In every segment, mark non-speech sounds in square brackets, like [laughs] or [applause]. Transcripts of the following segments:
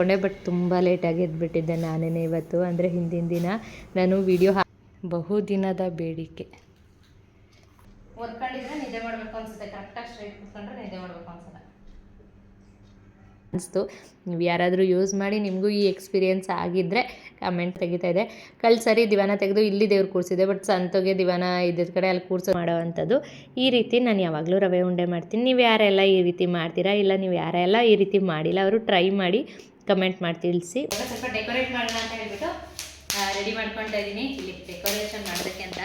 ಕೊಂಡೆ but ತುಂಬ ಲೇಟಾಗಿ ಎದ್ಬಿಟ್ಟಿದ್ದೆ ನಾನೇ ಇವತ್ತು. ಅಂದರೆ ಹಿಂದಿನ ದಿನ ನಾನು ವಿಡಿಯೋ ಹಾ ಬಹುದಿನದ ಬೇಡಿಕೆ. ಓದ್ಕೊಂಡಿದ್ರೆ ನಿದ್ದೆ ಮಾಡಬೇಕು ಅನ್ಸುತ್ತೆ. ಕರೆಕ್ಟಾಗಿ ಸ್ಟ್ರೈಟ್ ಕೂತ್ಕೊಂಡ್ರೆ ನಿದ್ದೆ ಮಾಡಬೇಕು ಅನ್ಸಲ್ಲ ಅನಿಸ್ತು. ನೀವು ಯಾರಾದರೂ ಯೂಸ್ ಮಾಡಿ ನಿಮಗೂ ಈ ಎಕ್ಸ್ಪೀರಿಯೆನ್ಸ್ ಆಗಿದ್ದರೆ ಕಮೆಂಟ್ ತೆಗಿತಾ ಇದೆ. ಕಳ್ ಸರಿ ದಿವಾನ ತೆಗೆದು ಇಲ್ಲಿ ದೇವ್ರು ಕೂರಿಸಿದೆ ಬಟ್ ಸಂತೋಗೆ ದಿವಾನ ಇದ್ದಿದ್ದ ಕಡೆ ಅಲ್ಲಿ ಕೂರಿಸೋ ಮಾಡೋವಂಥದ್ದು. ಈ ರೀತಿ ನಾನು ಯಾವಾಗಲೂ ರವೆ ಉಂಡೆ ಮಾಡ್ತೀನಿ. ನೀವು ಯಾರೆಲ್ಲ ಈ ರೀತಿ ಮಾಡ್ತೀರಾ ಇಲ್ಲ ನೀವು ಯಾರೆಲ್ಲ ಈ ರೀತಿ ಮಾಡಿಲ್ಲ ಅವರು ಟ್ರೈ ಮಾಡಿ ಕಮೆಂಟ್ ಮಾಡಿ ತಿಳಿಸಿ ಸ್ವಲ್ಪ ಡೆಕೋರೇಟ್ ಮಾಡೋಣ ಅಂತ ಹೇಳ್ಬಿಟ್ಟು ರೆಡಿ ಮಾಡ್ಕೊಳ್ತಾ ಇದ್ದೀನಿ ಇಲ್ಲಿ ಡೆಕೋರೇಷನ್ ಮಾಡೋದಕ್ಕೆ ಅಂತ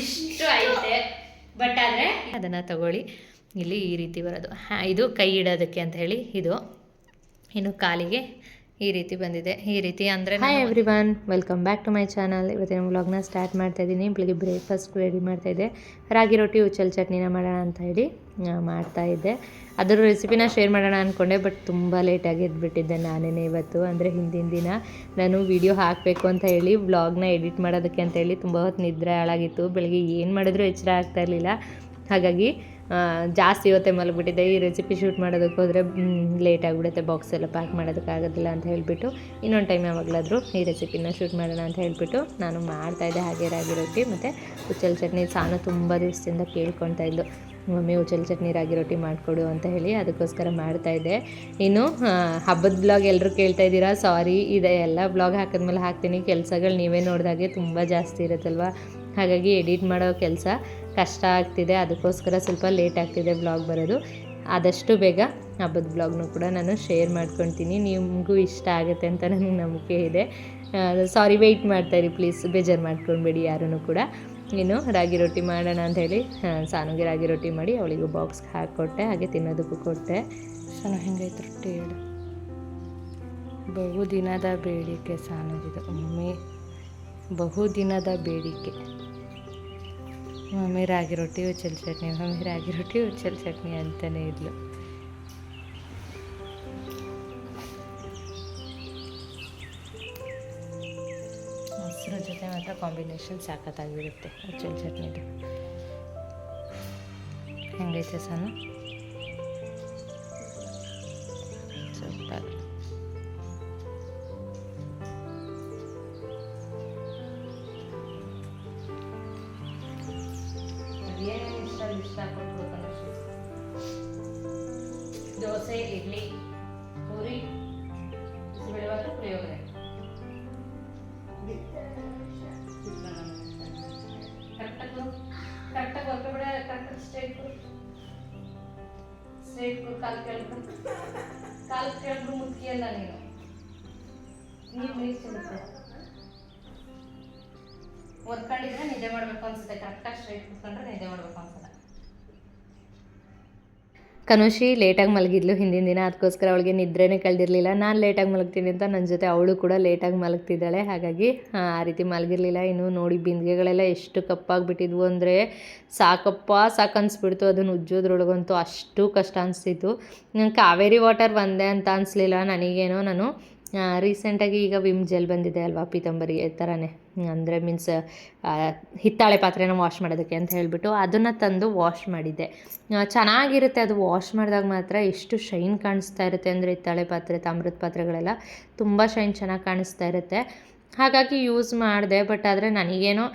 ಇಷ್ಟು ಐತೆ. ಬಟ್ ಆದರೆ ಅದನ್ನು ತಗೊಳ್ಳಿ. ಇಲ್ಲಿ ಈ ರೀತಿ ಬರೋದು. ಹಾಂ ಇದು ಕೈ ಇಡೋದಕ್ಕೆ ಅಂತ ಹೇಳಿ ಇದು. ಇನ್ನು ಕಾಲಿಗೆ ಈ ರೀತಿ ಬಂದಿದೆ. ಈ ರೀತಿ ಅಂದರೆ hi everyone welcome back to my channel ಇವತ್ತಿನ ವ್ಲಾಗ್ನ ಸ್ಟಾರ್ಟ್ ಮಾಡ್ತಾ ಇದ್ದೀನಿ ಬೆಳಿಗ್ಗೆ ಬ್ರೇಕ್ಫಾಸ್ಟ್ ರೆಡಿ ಮಾಡ್ತಾ ಇದ್ದೆ ರಾಗಿ ರೊಟ್ಟಿ ಉಚ್ಚಲ್ ಚಟ್ನಿನ ಮಾಡೋಣ ಅಂತ ಹೇಳಿ ಮಾಡ್ತಾ ಇದ್ದೆ. ಅದರ ರೆಸಿಪಿನ ಶೇರ್ ಮಾಡೋಣ ಅಂದ್ಕೊಂಡೆ ಬಟ್ ತುಂಬ ಲೇಟಾಗಿ ಎದ್ಬಿಟ್ಟಿದ್ದೆ ನಾನೇನೇ ಇವತ್ತು. ಅಂದರೆ ಹಿಂದಿನ ದಿನ ನಾನು ವಿಡಿಯೋ ಹಾಕಬೇಕು ಅಂತ ಹೇಳಿ ವ್ಲಾಗ್ನ ಎಡಿಟ್ ಮಾಡೋದಕ್ಕೆ ಅಂತ ಹೇಳಿ ತುಂಬ ಹೊತ್ತು ನಿದ್ರೆ ಹಾಳಾಗಿತ್ತು ಬೆಳಗ್ಗೆ ಏನು ಮಾಡಿದ್ರೂ ಎಚ್ಚರ ಆಗ್ತಾ ಇರಲಿಲ್ಲ. ಹಾಗಾಗಿ ಜಾಸ್ತಿ ಇವತ್ತೆ ಮಲಗಿಬಿಟ್ಟಿದ್ದೆ ಈ ರೆಸಿಪಿ ಶೂಟ್ ಮಾಡೋದಕ್ಕೆ ಹೋದರೆ ಲೇಟ್ ಆಗಿಬಿಡುತ್ತೆ. ಬಾಕ್ಸ್ ಎಲ್ಲ ಪ್ಯಾಕ್ ಮಾಡೋದಕ್ಕಾಗೋದಿಲ್ಲ ಅಂತ ಹೇಳಿಬಿಟ್ಟು, ಇನ್ನೊಂದು ಟೈಮ್ ಯಾವಾಗಲಾದರೂ ಈ ರೆಸಿಪಿನ ಶೂಟ್ ಮಾಡೋಣ ಅಂತ ಹೇಳಿಬಿಟ್ಟು ನಾನು ಮಾಡ್ತಾಯಿದ್ದೆ ಹಾಗೆ ರಾಗಿ ರೊಟ್ಟಿ ಮತ್ತು ಉಚ್ಚಲ್ ಚಟ್ನಿ ಸಾನು ತುಂಬ ದಿವಸದಿಂದ ಕೇಳ್ಕೊತಾ ಇದ್ಲು. ಮಮ್ಮಿ, ಉಚ್ಚಲ್ ಚಟ್ನಿ ರಾಗಿ ರೊಟ್ಟಿ ಮಾಡಿಕೊಡು ಅಂತ ಹೇಳಿ ಅದಕ್ಕೋಸ್ಕರ ಮಾಡ್ತಾಯಿದ್ದೆ ಇನ್ನು ಹಬ್ಬದ ಬ್ಲಾಗ್ ಎಲ್ಲರೂ ಕೇಳ್ತಾ ಇದ್ದೀರಾ? ಸಾರಿ ಇದೆ ಎಲ್ಲ ಬ್ಲಾಗ್ ಹಾಕಿದ್ಮೇಲೆ ಹಾಕ್ತೀನಿ. ಕೆಲಸಗಳು ನೀವೇ ನೋಡಿದಾಗೆ ತುಂಬ ಜಾಸ್ತಿ ಇರುತ್ತಲ್ವ? ಹಾಗಾಗಿ ಎಡಿಟ್ ಮಾಡೋ ಕೆಲಸ ಕಷ್ಟ ಆಗ್ತಿದೆ. ಅದಕ್ಕೋಸ್ಕರ ಸ್ವಲ್ಪ ಲೇಟ್ ಆಗ್ತಿದೆ ಬ್ಲಾಗ್ ಬರೋದು. ಆದಷ್ಟು ಬೇಗ ಹಬ್ಬದ ಬ್ಲಾಗ್ನು ಕೂಡ ನಾನು ಶೇರ್ ಮಾಡ್ಕೊತೀನಿ ನಿಮಗೂ ಇಷ್ಟ ಆಗುತ್ತೆ ಅಂತ ನನಗೆ ನಂಬಿಕೆ ಇದೆ. ಸಾರಿ, ವೆಯ್ಟ್ ಮಾಡ್ತಾಯಿರಿ ಪ್ಲೀಸ್. ಬೇಜಾರು ಮಾಡ್ಕೊಳ್ಬೇಡಿ ಯಾರೂ ಕೂಡ. ಇನ್ನು ರಾಗಿ ರೊಟ್ಟಿ ಮಾಡೋಣ ಅಂತ ಹೇಳಿ ಸಾನುಗೆ ರಾಗಿ ರೊಟ್ಟಿ ಮಾಡಿ ಅವಳಿಗೂ ಬಾಕ್ಸ್ಗೆ ಹಾಕಿಕೊಟ್ಟೆ ಹಾಗೆ ತಿನ್ನೋದಕ್ಕೂ ಕೊಟ್ಟೆ. ಸಾನು ಹೆಂಗೈತೆ ರೊಟ್ಟಿ ಹೇಳು? ಬಹುದಿನದ ಬೇಡಿಕೆ ಸಾನುಗಿದು. ಮಮ್ಮಿ ಬಹುದಿನದ ಬೇಡಿಕೆ. ಮಮ್ಮಿ ರಾಗಿ ರೊಟ್ಟಿ, ಉಚ್ಚಲ್ ಚಟ್ನಿ, ಮಮ್ಮಿ ರಾಗಿ ರೊಟ್ಟಿ, ಉಚ್ಚಲ್ ಚಟ್ನಿ ಅಂತಲೇ ಇದ್ಲು. ಮೊಸರು ಜೊತೆ ಮಾತ್ರ ಕಾಂಬಿನೇಷನ್ ಸಾಕತ್ತಾಗಿರುತ್ತೆ ಉಚ್ಚಲ್ ಚಟ್ನಿದು. ಹೆಂಗೈತೆ ಸಾನು? ಕರೆಕ್ಟಾಗಿ ಕರೆಕ್ಟಾಗಿ ಹೊರಗಡೆ ಕರೆಕ್ಟಾಗಿ ಸ್ಟ್ರೈಟ್ ಸ್ಟ್ರೈಟ್ ಕಾಲು ಕೆಳಗೆ ಕಾಲು ಕೆಳಗೆ ಮುಕ್ಕಿ ಅಲ್ಲ ನೀನು ನೀರು ನೀರು ಸಿಗುತ್ತೆ ಓದ್ಕೊಂಡಿದ್ರೆ ನಿದ್ದೆ ಮಾಡಬೇಕು ಅನ್ಸುತ್ತೆ ಕರೆಕ್ಟಾಗಿ ಸ್ಟ್ರೈಟ್ ಕೂತ್ಕೊಂಡ್ರೆ ನಿದ್ದೆ ಮಾಡಬೇಕು ಅನ್ಸಲ್ಲ ಕನುಷಿ ಲೇಟಾಗಿ ಮಲಗಿದ್ಲು. ಹಿಂದಿನ ದಿನ ಅದಕ್ಕೋಸ್ಕರ ಅವಳಿಗೆ ನಿದ್ರೆನೇ ಕಳೆದಿರಲಿಲ್ಲ. ನಾನು ಲೇಟಾಗಿ ಮಲಗ್ತೀನಿ ಅಂತ ನನ್ನ ಜೊತೆ ಅವಳು ಕೂಡ ಲೇಟಾಗಿ ಮಲಗ್ತಿದ್ದಾಳೆ. ಹಾಗಾಗಿ ಆ ರೀತಿ ಮಲಗಿರಲಿಲ್ಲ. ಇನ್ನು ನೋಡಿ, ಬಿಂದಿಗೆಗಳೆಲ್ಲ ಎಷ್ಟು ಕಪ್ಪಾಗಿಬಿಟ್ಟಿದ್ವು ಅಂದರೆ ಸಾಕಪ್ಪ ಸಾಕು ಅನಿಸ್ಬಿಡ್ತು. ಅದನ್ನು ಉಜ್ಜೋದ್ರೊಳಗಂತೂ ಅಷ್ಟು ಕಷ್ಟ ಅನಿಸ್ತಿತ್ತು. ಕಾವೇರಿ ವಾಟರ್ ಒಂದೇ ಅಂತ ಅನಿಸ್ಲಿಲ್ಲ ನನಗೇನೋ. ನಾನು ರೀಸೆಂಟಾಗಿ ಈಗ ವಿಮ್ ಜೆಲ್ ಬಂದಿದೆ ಅಲ್ವಾ ಪೀತಂಬರಿಗೆ ಥರನೇ ಅಂದರೆ ಮೀನ್ಸ್ ಹಿತ್ತಾಳೆ ಪಾತ್ರೆನ ವಾಶ್ ಮಾಡೋದಕ್ಕೆ ಅಂತ ಹೇಳಿಬಿಟ್ಟು ಅದನ್ನು ತಂದು ವಾಶ್ ಮಾಡಿದ್ದೆ. ಚೆನ್ನಾಗಿರುತ್ತೆ ಅದು ವಾಶ್ ಮಾಡಿದಾಗ ಮಾತ್ರ ಎಷ್ಟು ಶೈನ್ ಕಾಣಿಸ್ತಾ ಇರುತ್ತೆ ಅಂದರೆ ಹಿತ್ತಾಳೆ ಪಾತ್ರೆ, ತಾಮ್ರದ ಪಾತ್ರೆಗಳೆಲ್ಲ ತುಂಬ ಶೈನ್ ಚೆನ್ನಾಗಿ ಕಾಣಿಸ್ತಾ ಇರುತ್ತೆ. ಹಾಗಾಗಿ ಯೂಸ್ ಮಾಡಿದೆ ಬಟ್ ಆದರೆ ನನಗೇನೋ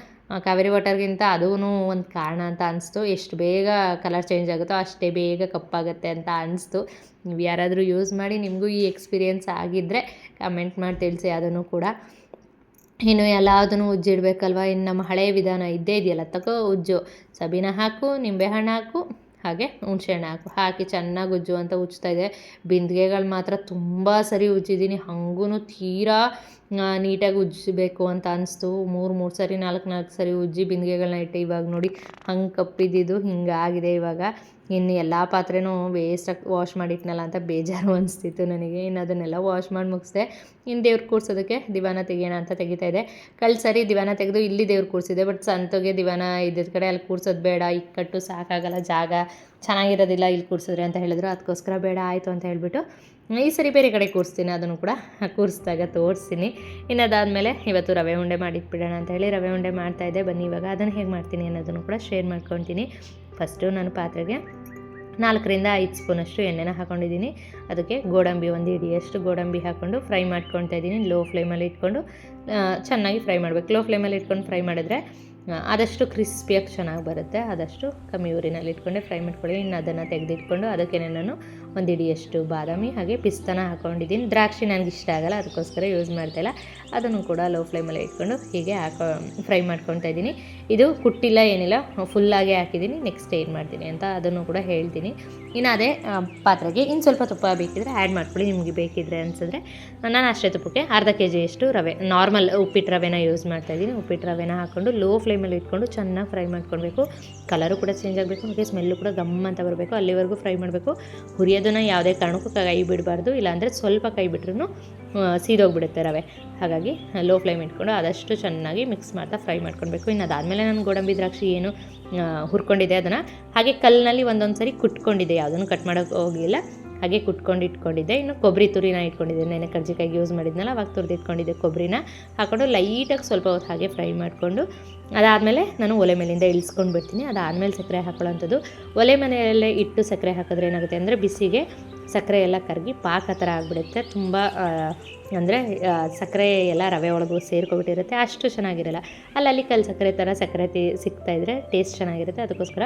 ಕಾವೇರಿ ವಾಟರ್ಗಿಂತ ಅದೂ ಒಂದು ಕಾರಣ ಅಂತ ಅನಿಸ್ತು. ಎಷ್ಟು ಬೇಗ ಕಲರ್ ಚೇಂಜ್ ಆಗುತ್ತೋ ಅಷ್ಟೇ ಬೇಗ ಕಪ್ಪಾಗುತ್ತೆ ಅಂತ ಅನಿಸ್ತು. ನೀವು ಯಾರಾದರೂ ಯೂಸ್ ಮಾಡಿ ನಿಮಗೂ ಈ ಎಕ್ಸ್ಪೀರಿಯೆನ್ಸ್ ಆಗಿದ್ದರೆ ಕಮೆಂಟ್ ಮಾಡಿ ತಿಳಿಸಿ, ಅದನ್ನು ಕೂಡ. ಇನ್ನು ಎಲ್ಲದನ್ನು ಉಜ್ಜಿಡ್ಬೇಕಲ್ವ? ಇನ್ನು ನಮ್ಮ ಹಳೆಯ ವಿಧಾನ ಇದ್ದೇ ಇದೆಯಲ್ಲ, ತಗೋ ಉಜ್ಜು. ಸಬೀನ ಹಾಕು ನಿಂಬೆಹಣ್ಣು ಹಾಕು, ಹಾಗೆ ಹುಣ್ಸೆಹಣ್ಣು ಹಾಕು. ಹಾಕಿ ಚೆನ್ನಾಗಿ ಉಜ್ಜು ಅಂತ ಉಜ್ತಾ ಬಿಂದಿಗೆಗಳು ಮಾತ್ರ ತುಂಬ ಸರಿ ಉಜ್ಜಿದ್ದೀನಿ. ಹಾಗೂ ತೀರಾ ನೀಟಾಗಿ ಉಜ್ಜಬೇಕು ಅಂತ ಅನಿಸ್ತು. ಮೂರು ಮೂರು ಸರಿ, ನಾಲ್ಕು ನಾಲ್ಕು ಸರಿ ಉಜ್ಜಿ ಬಿಂದಿಗೆಗಳನ್ನ ಇಟ್ಟು ಇವಾಗ ನೋಡಿ ಹಂಗೆ ಕಪ್ಪಿದ್ದಿದ್ದು ಹಿಂಗಾಗಿದೆ ಇವಾಗ. ಇನ್ನು ಎಲ್ಲ ಪಾತ್ರೆನೂ ವೇಸ್ಟಾಗಿ ವಾಶ್ ಮಾಡಿಟ್ನಲ್ಲ ಅಂತ ಬೇಜಾರು ಅನಿಸ್ತಿತ್ತು ನನಗೆ. ಇನ್ನು ಅದನ್ನೆಲ್ಲ ವಾಶ್ ಮಾಡಿ ಮುಗಿಸಿದೆ. ಇನ್ನು ದೇವ್ರು ಕೂರಿಸೋದಕ್ಕೆ ದಿವಾನ ತೆಗಿಯೋಣ ಅಂತ ತೆಗಿತಾ ಇದೆ. ಕಳ್ಳು ಸರಿ ದಿವಾನ ತೆಗೆದು ಇಲ್ಲಿ ದೇವ್ರು ಕೂರಿಸಿದೆ ಬಟ್ ಸಂತೋಗೆ ದಿವಾನ ಇದ್ದಿದ್ದ ಕಡೆ ಅಲ್ಲಿ ಕೂರಿಸೋದು ಬೇಡ. ಇಕ್ಕಟ್ಟು ಸಾಕಾಗಲ್ಲ ಜಾಗ. ಚೆನ್ನಾಗಿರೋದಿಲ್ಲ ಇಲ್ಲಿ ಕೂರಿಸಿದ್ರೆ ಅಂತ ಹೇಳಿದ್ರು. ಅದಕ್ಕೋಸ್ಕರ ಬೇಡ, ಆಯಿತು ಅಂತ ಹೇಳಿಬಿಟ್ಟು ಈ ಸರಿ ಬೇರೆ ಕಡೆ ಕೂರಿಸ್ತೀನಿ, ಅದನ್ನು ಕೂಡ ಕೂರಿಸಿದಾಗ ತೋರಿಸ್ತೀನಿ. ಇನ್ನು ಅದಾದಮೇಲೆ ಇವತ್ತು ರವೆ ಉಂಡೆ ಮಾಡಿಟ್ಬಿಡೋಣ ಅಂತ ಹೇಳಿ ರವೆ ಉಂಡೆ ಮಾಡ್ತಾಯಿದ್ದೆ ಬನ್ನಿ ಇವಾಗ ಅದನ್ನು ಹೇಗೆ ಮಾಡ್ತೀನಿ ಅನ್ನೋದನ್ನು ಕೂಡ ಶೇರ್ ಮಾಡ್ಕೊತೀನಿ ಫಸ್ಟು ನಾನು ಪಾತ್ರೆಗೆ ನಾಲ್ಕರಿಂದ ಐದು ಸ್ಪೂನಷ್ಟು ಎಣ್ಣೆನ ಹಾಕೊಂಡಿದ್ದೀನಿ. ಅದಕ್ಕೆ ಗೋಡಂಬಿ ಒಂದು ಹಿಡಿಯಷ್ಟು ಗೋಡಂಬಿ ಹಾಕ್ಕೊಂಡು ಫ್ರೈ ಮಾಡ್ಕೊತಾ ಇದ್ದೀನಿ. ಲೋ ಫ್ಲೇಮಲ್ಲಿ ಇಟ್ಕೊಂಡು ಚೆನ್ನಾಗಿ ಫ್ರೈ ಮಾಡಬೇಕು. ಲೋ ಫ್ಲೇಮಲ್ಲಿ ಇಟ್ಕೊಂಡು ಫ್ರೈ ಮಾಡಿದ್ರೆ ಆದಷ್ಟು ಕ್ರಿಸ್ಪಿಯಾಗಿ ಚೆನ್ನಾಗಿ ಬರುತ್ತೆ. ಆದಷ್ಟು ಕಮ್ಮಿ ಊರಿನಲ್ಲಿ ಇಟ್ಕೊಂಡೆ ಫ್ರೈ ಮಾಡ್ಕೊಳ್ಳಿ. ಇನ್ನು ಅದನ್ನು ತೆಗೆದಿಟ್ಕೊಂಡು ಅದಕ್ಕೆ ನಾನು ಒಂದು ಹಿಡಿಯಷ್ಟು ಬಾದಾಮಿ ಹಾಗೆ ಪಿಸ್ತಾನ ಹಾಕ್ಕೊಂಡಿದ್ದೀನಿ ದ್ರಾಕ್ಷಿ ನನಗೆ ಇಷ್ಟ ಆಗಲ್ಲ, ಅದಕ್ಕೋಸ್ಕರ ಯೂಸ್ ಮಾಡ್ತಾಯಿಲ್ಲ ಅದನ್ನು ಕೂಡ ಲೋ ಫ್ಲೇಮಲ್ಲಿ ಇಟ್ಕೊಂಡು ಹೀಗೆ ಹಾಕೋ ಫ್ರೈ ಮಾಡ್ಕೊತಾ ಇದ್ದೀನಿ. ಇದು ಕುಟ್ಟಿಲ್ಲ ಏನಿಲ್ಲ ಫುಲ್ಲಾಗೆ ಹಾಕಿದ್ದೀನಿ. ನೆಕ್ಸ್ಟ್ ಏನು ಮಾಡ್ತೀನಿ ಅಂತ ಅದನ್ನು ಕೂಡ ಹೇಳ್ತೀನಿ. ಇನ್ನು ಅದೇ ಪಾತ್ರೆಗೆ ಇನ್ನು ಸ್ವಲ್ಪ ತುಪ್ಪ ಬೇಕಿದ್ರೆ ಆ್ಯಡ್ ಮಾಡ್ಕೊಳ್ಳಿ. ನಿಮಗೆ ಬೇಕಿದ್ರೆ ಅನಿಸಿದ್ರೆ ನಾನು ಅಷ್ಟೇ ತುಪ್ಪಕ್ಕೆ ಅರ್ಧ ಕೆ ಜಿಯಷ್ಟು ರವೆ ನಾರ್ಮಲ್ ಉಪ್ಪಿಟ್ಟು ರವೆನ ಯೂಸ್ ಮಾಡ್ತಾಯಿದ್ದೀನಿ ಉಪ್ಪಿಟ್ಟು ರವೆನ ಹಾಕ್ಕೊಂಡು ಲೋ ಫ್ಲೇಮಲ್ಲಿ ಇಟ್ಕೊಂಡು ಚೆನ್ನಾಗಿ ಫ್ರೈ ಮಾಡ್ಕೊಳ್ಬೇಕು. ಕಲರು ಕೂಡ ಚೇಂಜ್ ಆಗಬೇಕು, ಹಾಗೆ ಸ್ಮೆಲ್ಲು ಕೂಡ ಗಮ್ ಅಂತ ಬರಬೇಕು. ಅಲ್ಲಿವರೆಗೂ ಫ್ರೈ ಮಾಡಬೇಕು. ಹುರಿಯೋದನ್ನು ಯಾವುದೇ ಕಾರಣಕ್ಕೂ ಕೈ ಬಿಡಬಾರ್ದು, ಇಲ್ಲಾಂದರೆ ಸ್ವಲ್ಪ ಕೈ ಬಿಟ್ರೂ ಸೀದೋಗ್ಬಿಡುತ್ತೆ ರವೆ. ಹಾಗಾಗಿ ಲೋ ಫ್ಲೇಮ್ ಇಟ್ಕೊಂಡು ಆದಷ್ಟು ಚೆನ್ನಾಗಿ ಮಿಕ್ಸ್ ಮಾಡ್ತಾ ಫ್ರೈ ಮಾಡ್ಕೊಳ್ಬೇಕು. ಇನ್ನು ಅದಾದಮೇಲೆ ನಾನು ಗೋಡಂಬಿ ದ್ರಾಕ್ಷಿ ಏನು ಹುರ್ಕೊಂಡಿದೆ ಅದನ್ನು. ಹಾಗೆ ಕಲ್ಲಿನಲ್ಲಿ ಒಂದೊಂದು ಸರಿ ಕುಟ್ಕೊಂಡಿದೆ ಯಾವುದನ್ನು ಕಟ್ ಮಾಡೋಕ್ಕೆ ಹೋಗಿಲ್ಲ. ಹಾಗೆ ಕುಟ್ಕೊಂಡು ಇಟ್ಕೊಂಡಿದ್ದೆ. ಇನ್ನು ಕೊಬ್ಬರಿ ತುರಿನ ಇಟ್ಕೊಂಡಿದ್ದೆ ನೆನೆ ಕರ್ಜಿಕಾಯಿಗೆ ಯೂಸ್ ಮಾಡಿದ್ನಲ್ಲ, ಅವಾಗ ತುರಿದಿಟ್ಕೊಂಡಿದ್ದೆ ಕೊಬ್ಬರಿನ. ಹಾಕ್ಕೊಂಡು ಲೈಟಾಗಿ ಸ್ವಲ್ಪ ಹೊತ್ತು ಹಾಗೆ ಫ್ರೈ ಮಾಡಿಕೊಂಡು ಅದಾದಮೇಲೆ ನಾನು ಒಲೆ ಮೇಲಿಂದ ಇಳಿಸ್ಕೊಂಡು ಬಿಡ್ತೀನಿ. ಅದಾದಮೇಲೆ ಸಕ್ಕರೆ ಹಾಕೊಳ್ಳೋಂಥದ್ದು. ಒಲೆ ಮನೆಯಲ್ಲೇ ಇಟ್ಟು ಸಕ್ಕರೆ ಹಾಕಿದ್ರೆ ಏನಾಗುತ್ತೆ ಅಂದರೆ ಬಿಸಿಗೆ ಸಕ್ಕರೆ ಎಲ್ಲ ಕರಗಿ ಪಾಕ ಥರ ಆಗಿಬಿಡುತ್ತೆ. ತುಂಬ ಅಂದರೆ ಸಕ್ಕರೆ ಎಲ್ಲ ರವೆ ಒಳಗೂ ಸೇರ್ಕೊಬಿಟ್ಟಿರುತ್ತೆ. ಅಷ್ಟು ಚೆನ್ನಾಗಿರಲ್ಲ. ಅಲ್ಲಲ್ಲಿ ಕಲ್ಲು ಸಕ್ಕರೆ ಥರ ಸಕ್ಕರೆ ತಿ ಸಿಗ್ತಾಯಿದ್ರೆ ಟೇಸ್ಟ್ ಚೆನ್ನಾಗಿರುತ್ತೆ. ಅದಕ್ಕೋಸ್ಕರ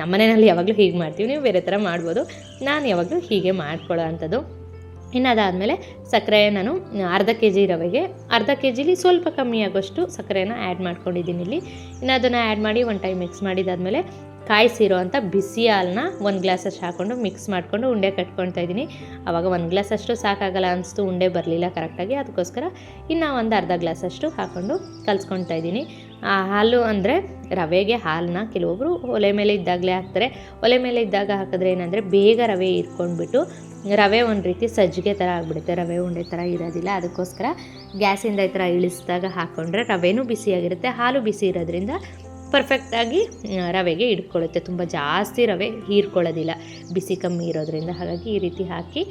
ನಮ್ಮನೆಯಲ್ಲಿ ಯಾವಾಗಲೂ ಹೀಗೆ ಮಾಡ್ತೀವಿ. ನೀವು ಬೇರೆ ಥರ ಮಾಡ್ಬೋದು. ನಾನು ಯಾವಾಗಲೂ ಹೀಗೆ ಮಾಡ್ಕೊಳ್ಳೋ ಅಂಥದ್ದು ಇನ್ನು ಅದಾದಮೇಲೆ ಸಕ್ಕರೆ ನಾನು ಅರ್ಧ ಕೆ ಜಿ ರವೆಗೆ, ಅರ್ಧ ಕೆ ಜಿಲಿ ಸ್ವಲ್ಪ ಕಮ್ಮಿ ಆಗೋಷ್ಟು ಸಕ್ಕರೆನ ಆ್ಯಡ್ ಮಾಡ್ಕೊಂಡಿದ್ದೀನಿ ಇಲ್ಲಿ. ಇನ್ನು ಅದನ್ನು ಆ್ಯಡ್ ಮಾಡಿ ಒನ್ ಟೈಮ್ ಮಿಕ್ಸ್ ಮಾಡಿದಾದಮೇಲೆ ಕಾಯಿಸಿರೋ ಅಂಥ ಬಿಸಿ ಹಾಲನ್ನ ಒಂದು ಗ್ಲಾಸಷ್ಟು ಹಾಕ್ಕೊಂಡು ಮಿಕ್ಸ್ ಮಾಡಿಕೊಂಡು ಉಂಡೆ ಕಟ್ಕೊಳ್ತಾ ಇದ್ದೀನಿ. ಆವಾಗ ಒಂದು ಗ್ಲಾಸಷ್ಟು ಸಾಕಾಗಲ್ಲ ಅನಿಸ್ತು, ಉಂಡೆ ಬರಲಿಲ್ಲ ಕರೆಕ್ಟಾಗಿ ಅದಕ್ಕೋಸ್ಕರ ಇನ್ನು ಒಂದು ಅರ್ಧ ಗ್ಲಾಸಷ್ಟು ಹಾಕ್ಕೊಂಡು ಕಲಿಸ್ಕೊಳ್ತಾ ಇದ್ದೀನಿ. ಆ ಹಾಲು ಅಂದರೆ ರವೆಗೆ ಹಾಲನ್ನ ಕೆಲವೊಬ್ಬರು ಒಲೆ ಮೇಲೆ ಇದ್ದಾಗಲೇ ಹಾಕ್ತಾರೆ. ಒಲೆ ಮೇಲೆ ಇದ್ದಾಗ ಹಾಕಿದ್ರೆ ಏನಂದರೆ ಬೇಗ ರವೆ ಇಟ್ಕೊಂಡ್ಬಿಟ್ಟು ರವೆ ಒಂದು ರೀತಿ ಸಜ್ಜಿಗೆ ಥರ ಆಗಿಬಿಡುತ್ತೆ. ರವೆ ಉಂಡೆ ಥರ ಇರೋದಿಲ್ಲ. ಅದಕ್ಕೋಸ್ಕರ ಗ್ಯಾಸಿಂದ ಈ ಥರ ಇಳಿಸಿದಾಗ ಹಾಕ್ಕೊಂಡ್ರೆ ರವೆನೂ ಬಿಸಿಯಾಗಿರುತ್ತೆ. ಹಾಲು ಬಿಸಿ ಇರೋದ್ರಿಂದ ಪರ್ಫೆಕ್ಟಾಗಿ ರವೆಗೆ ಹಿಡ್ಕೊಳ್ಳುತ್ತೆ ತುಂಬ ಜಾಸ್ತಿ ರವೆ ಹೀರ್ಕೊಳ್ಳೋದಿಲ್ಲ. ಬಿಸಿ ಕಮ್ಮಿ ಇರೋದ್ರಿಂದ ಹಾಗಾಗಿ ಈ ರೀತಿ ಹಾಕಿ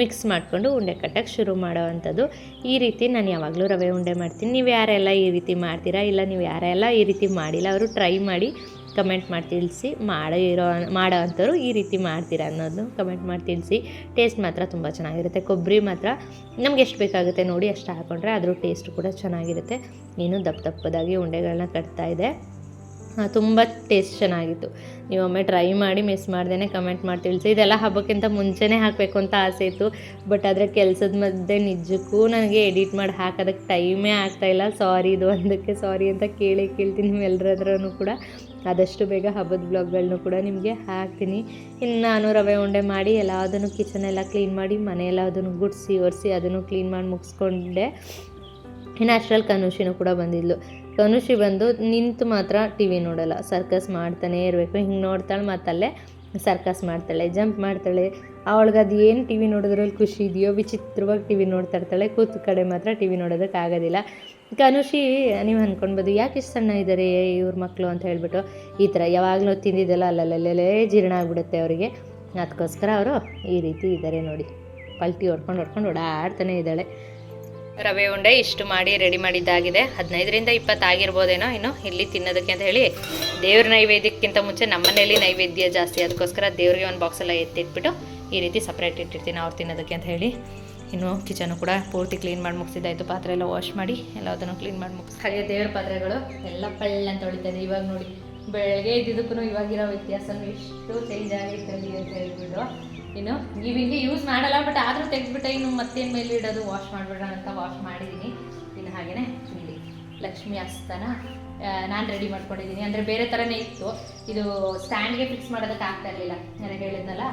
ಮಿಕ್ಸ್ ಮಾಡಿಕೊಂಡು ಉಂಡೆ ಕಟ್ಟಕ್ಕೆ ಶುರು ಮಾಡೋವಂಥದ್ದು. ಈ ರೀತಿ ನಾನು ಯಾವಾಗಲೂ ರವೆ ಉಂಡೆ ಮಾಡ್ತೀನಿ. ನೀವು ಯಾರೆಲ್ಲ ಈ ರೀತಿ ಮಾಡ್ತೀರಾ, ಇಲ್ಲ ನೀವು ಯಾರೆಲ್ಲ ಈ ರೀತಿ ಮಾಡಿಲ್ಲ, ಅವರು ಟ್ರೈ ಮಾಡಿ ಕಮೆಂಟ್ ಮಾಡಿ ತಿಳಿಸಿ. ಮಾಡಿರೋ ಮಾಡೋ ಅಂಥವ್ರು ಈ ರೀತಿ ಮಾಡ್ತೀರಾ ಅನ್ನೋದು ಕಮೆಂಟ್ ಮಾಡಿ ತಿಳಿಸಿ. ಟೇಸ್ಟ್ ಮಾತ್ರ ತುಂಬ ಚೆನ್ನಾಗಿರುತ್ತೆ. ಕೊಬ್ಬರಿ ಮಾತ್ರ ನಮ್ಗೆ ಎಷ್ಟು ಬೇಕಾಗುತ್ತೆ ನೋಡಿ ಅಷ್ಟು ಹಾಕ್ಕೊಂಡ್ರೆ ಅದ್ರ ಟೇಸ್ಟ್ ಕೂಡ ಚೆನ್ನಾಗಿರುತ್ತೆ. ಇನ್ನೂ ದಪ್ಪ ದಪ್ಪದಾಗಿ ಉಂಡೆಗಳನ್ನ ಕಟ್ತಾ ಇದೆ ತುಂಬ ಟೇಸ್ಟ್ ಚೆನ್ನಾಗಿತ್ತು. ನೀವು ಒಮ್ಮೆ ಟ್ರೈ ಮಾಡಿ ಮಿಸ್ ಮಾಡ್ದೇ ಕಮೆಂಟ್ ಮಾಡಿ ತಿಳಿಸಿ. ಇದೆಲ್ಲ ಹಬ್ಬಕ್ಕಿಂತ ಮುಂಚೆನೇ ಹಾಕಬೇಕು ಅಂತ ಆಸೆ ಇತ್ತು. ಬಟ್ ಆದರೆ ಕೆಲಸದ ಮಧ್ಯೆ ನಿಜಕ್ಕೂ ನನಗೆ ಎಡಿಟ್ ಮಾಡಿ ಹಾಕೋದಕ್ಕೆ ಟೈಮೇ ಆಗ್ತಾಯಿಲ್ಲ ಸಾರಿ ಇದು ಒಂದಕ್ಕೆ ಸಾರಿ ಅಂತ ಕೇಳಿ ಕೇಳ್ತೀನಿ ಎಲ್ಲರದ್ರೂ ಕೂಡ. ಆದಷ್ಟು ಬೇಗ ಹಬ್ಬದ ಬ್ಲಾಗ್ಗಳನ್ನೂ ಕೂಡ ನಿಮಗೆ ಹಾಕ್ತೀನಿ. ಇನ್ನು ನಾನು ರವೆ ಉಂಡೆ ಮಾಡಿ ಎಲ್ಲದನ್ನು ಕಿಚನ್ ಎಲ್ಲ ಕ್ಲೀನ್ ಮಾಡಿ, ಮನೆಯೆಲ್ಲ ಅದನ್ನು ಗುಡಿಸಿ ಒರೆಸಿ ಅದನ್ನು ಕ್ಲೀನ್ ಮಾಡಿ ಮುಗಿಸ್ಕೊಂಡೆ. ಇನ್ನು ಅಷ್ಟರಲ್ಲಿ ಕನುಷಿನೂ ಕೂಡ ಬಂದಿದ್ಲು. ಕನುಷಿ ಬಂದು ನಿಂತು ಮಾತ್ರ ಟಿ ವಿ ನೋಡಲ್ಲ. ಸರ್ಕಸ್ ಮಾಡ್ತಾನೆ ಇರಬೇಕು. ಹಿಂಗೆ ನೋಡ್ತಾಳೆ ಮತ್ತಲ್ಲೇ ಸರ್ಕಸ್ ಮಾಡ್ತಾಳೆ, ಜಂಪ್ ಮಾಡ್ತಾಳೆ. ಅವಳಿಗೆ ಅದು ಏನು ಟಿ ವಿ ನೋಡೋದ್ರಲ್ಲಿ ಖುಷಿ ಇದೆಯೋ, ವಿಚಿತ್ರವಾಗಿ ಟಿ ವಿ ನೋಡ್ತಾ ಇರ್ತಾಳೆ. ಕೂತು ಕಡೆ ಮಾತ್ರ ಟಿ ವಿ ನೋಡೋದಕ್ಕೆ ಆಗೋದಿಲ್ಲ. ಕನುಷಿ ನೀವು ಅಂದ್ಕೊಳ್ಬೋದು ಯಾಕೆ ಇಷ್ಟು ಸಣ್ಣ ಇದ್ದಾರೆ ಇವ್ರ ಮಕ್ಕಳು ಅಂತ ಹೇಳಿಬಿಟ್ಟು ಈ ಥರ ಯಾವಾಗಲೂ ತಿಂದಿದ್ದೆಲ್ಲ ಅಲ್ಲಲ್ಲೇ ಜೀರ್ಣ ಆಗಿಬಿಡುತ್ತೆ ಅವರಿಗೆ. ಅದಕ್ಕೋಸ್ಕರ ಅವರು ಈ ರೀತಿ ಇದ್ದಾರೆ ನೋಡಿ. ಪಲ್ಟಿ ಹೊಡ್ಕೊಂಡು ಹೊಡ್ಕೊಂಡು ಓಡಾಡ್ತಾನೆ ಇದ್ದಾಳೆ. ರವೆ ಉಂಡೆ ಇಷ್ಟು ಮಾಡಿ ರೆಡಿ ಮಾಡಿದ್ದಾಗಿದೆ. ಹದಿನೈದರಿಂದ ಇಪ್ಪತ್ತು ಆಗಿರ್ಬೋದೇನೋ ಇನ್ನು ಇಲ್ಲಿ ತಿನ್ನೋದಕ್ಕೆ ಅಂತ ಹೇಳಿ ದೇವ್ರ ನೈವೇದ್ಯಕ್ಕಿಂತ ಮುಂಚೆ ನಮ್ಮನೇಲಿ ನೈವೇದ್ಯ ಜಾಸ್ತಿ. ಅದಕ್ಕೋಸ್ಕರ ದೇವ್ರಿಗೆ ಒಂದು ಬಾಕ್ಸೆಲ್ಲ ಎತ್ತಿಟ್ಬಿಟ್ಟು ಈ ರೀತಿ ಸಪ್ರೇಟ್ ಇಟ್ಟಿರ್ತೀನಿ ಅವ್ರು ತಿನ್ನೋದಕ್ಕೆ ಅಂತ ಹೇಳಿ. ಇನ್ನು ಕಿಚನು ಕೂಡ ಪೂರ್ತಿ ಕ್ಲೀನ್ ಮಾಡಿ ಮುಗಿಸಿದ್ದಾಯಿತು. ಪಾತ್ರೆ ಎಲ್ಲ ವಾಶ್ ಮಾಡಿ ಎಲ್ಲದನ್ನು ಕ್ಲೀನ್ ಮಾಡಿ ಮುಗಿಸಿ ಹಾಗೆ ದೇವ್ರ ಪಾತ್ರೆಗಳು ಎಲ್ಲ ಪಳ್ಳ ಅಂತ ಹೊಡಿತಾರೆ ಇವಾಗ ನೋಡಿ, ಬೆಳಗ್ಗೆ ಇದ್ದಿದ್ದಕ್ಕೂ ಇವಾಗಿರೋ ವ್ಯತ್ಯಾಸನೂ ಎಷ್ಟು ಚೇಂಜ್ ಆಗಿರ್ತೀವಿ ಅಂತ ಹೇಳ್ಬಿಟ್ಟು ಇನ್ನು ನೀವು ಹಿಂಗೆ ಯೂಸ್ ಮಾಡಲ್ಲ ಬಟ್ ಆದರೂ ತೆಗೆದ್ಬಿಟ್ಟೆ ಇನ್ನು ಮತ್ತೇನು ಮೇಲೆ ಇಡೋದು? ವಾಶ್ ಮಾಡಿಬಿಡೋಣ ಅಂತ ವಾಶ್ ಮಾಡಿದ್ದೀನಿ ಇನ್ನು ಹಾಗೆಯೇ ಇಲ್ಲಿ ಲಕ್ಷ್ಮಿ ಅಸ್ತನ ನಾನು ರೆಡಿ ಮಾಡ್ಕೊಂಡಿದ್ದೀನಿ ಅಂದರೆ ಬೇರೆ ಥರನೇ ಇತ್ತು. ಇದು ಸ್ಟ್ಯಾಂಡ್ಗೆ ಫಿಕ್ಸ್ ಮಾಡೋದಕ್ಕೆ ಆಗ್ತಾ ಇರಲಿಲ್ಲ. ನನಗೆ ಹೇಳಿದ್ನಲ್ಲ,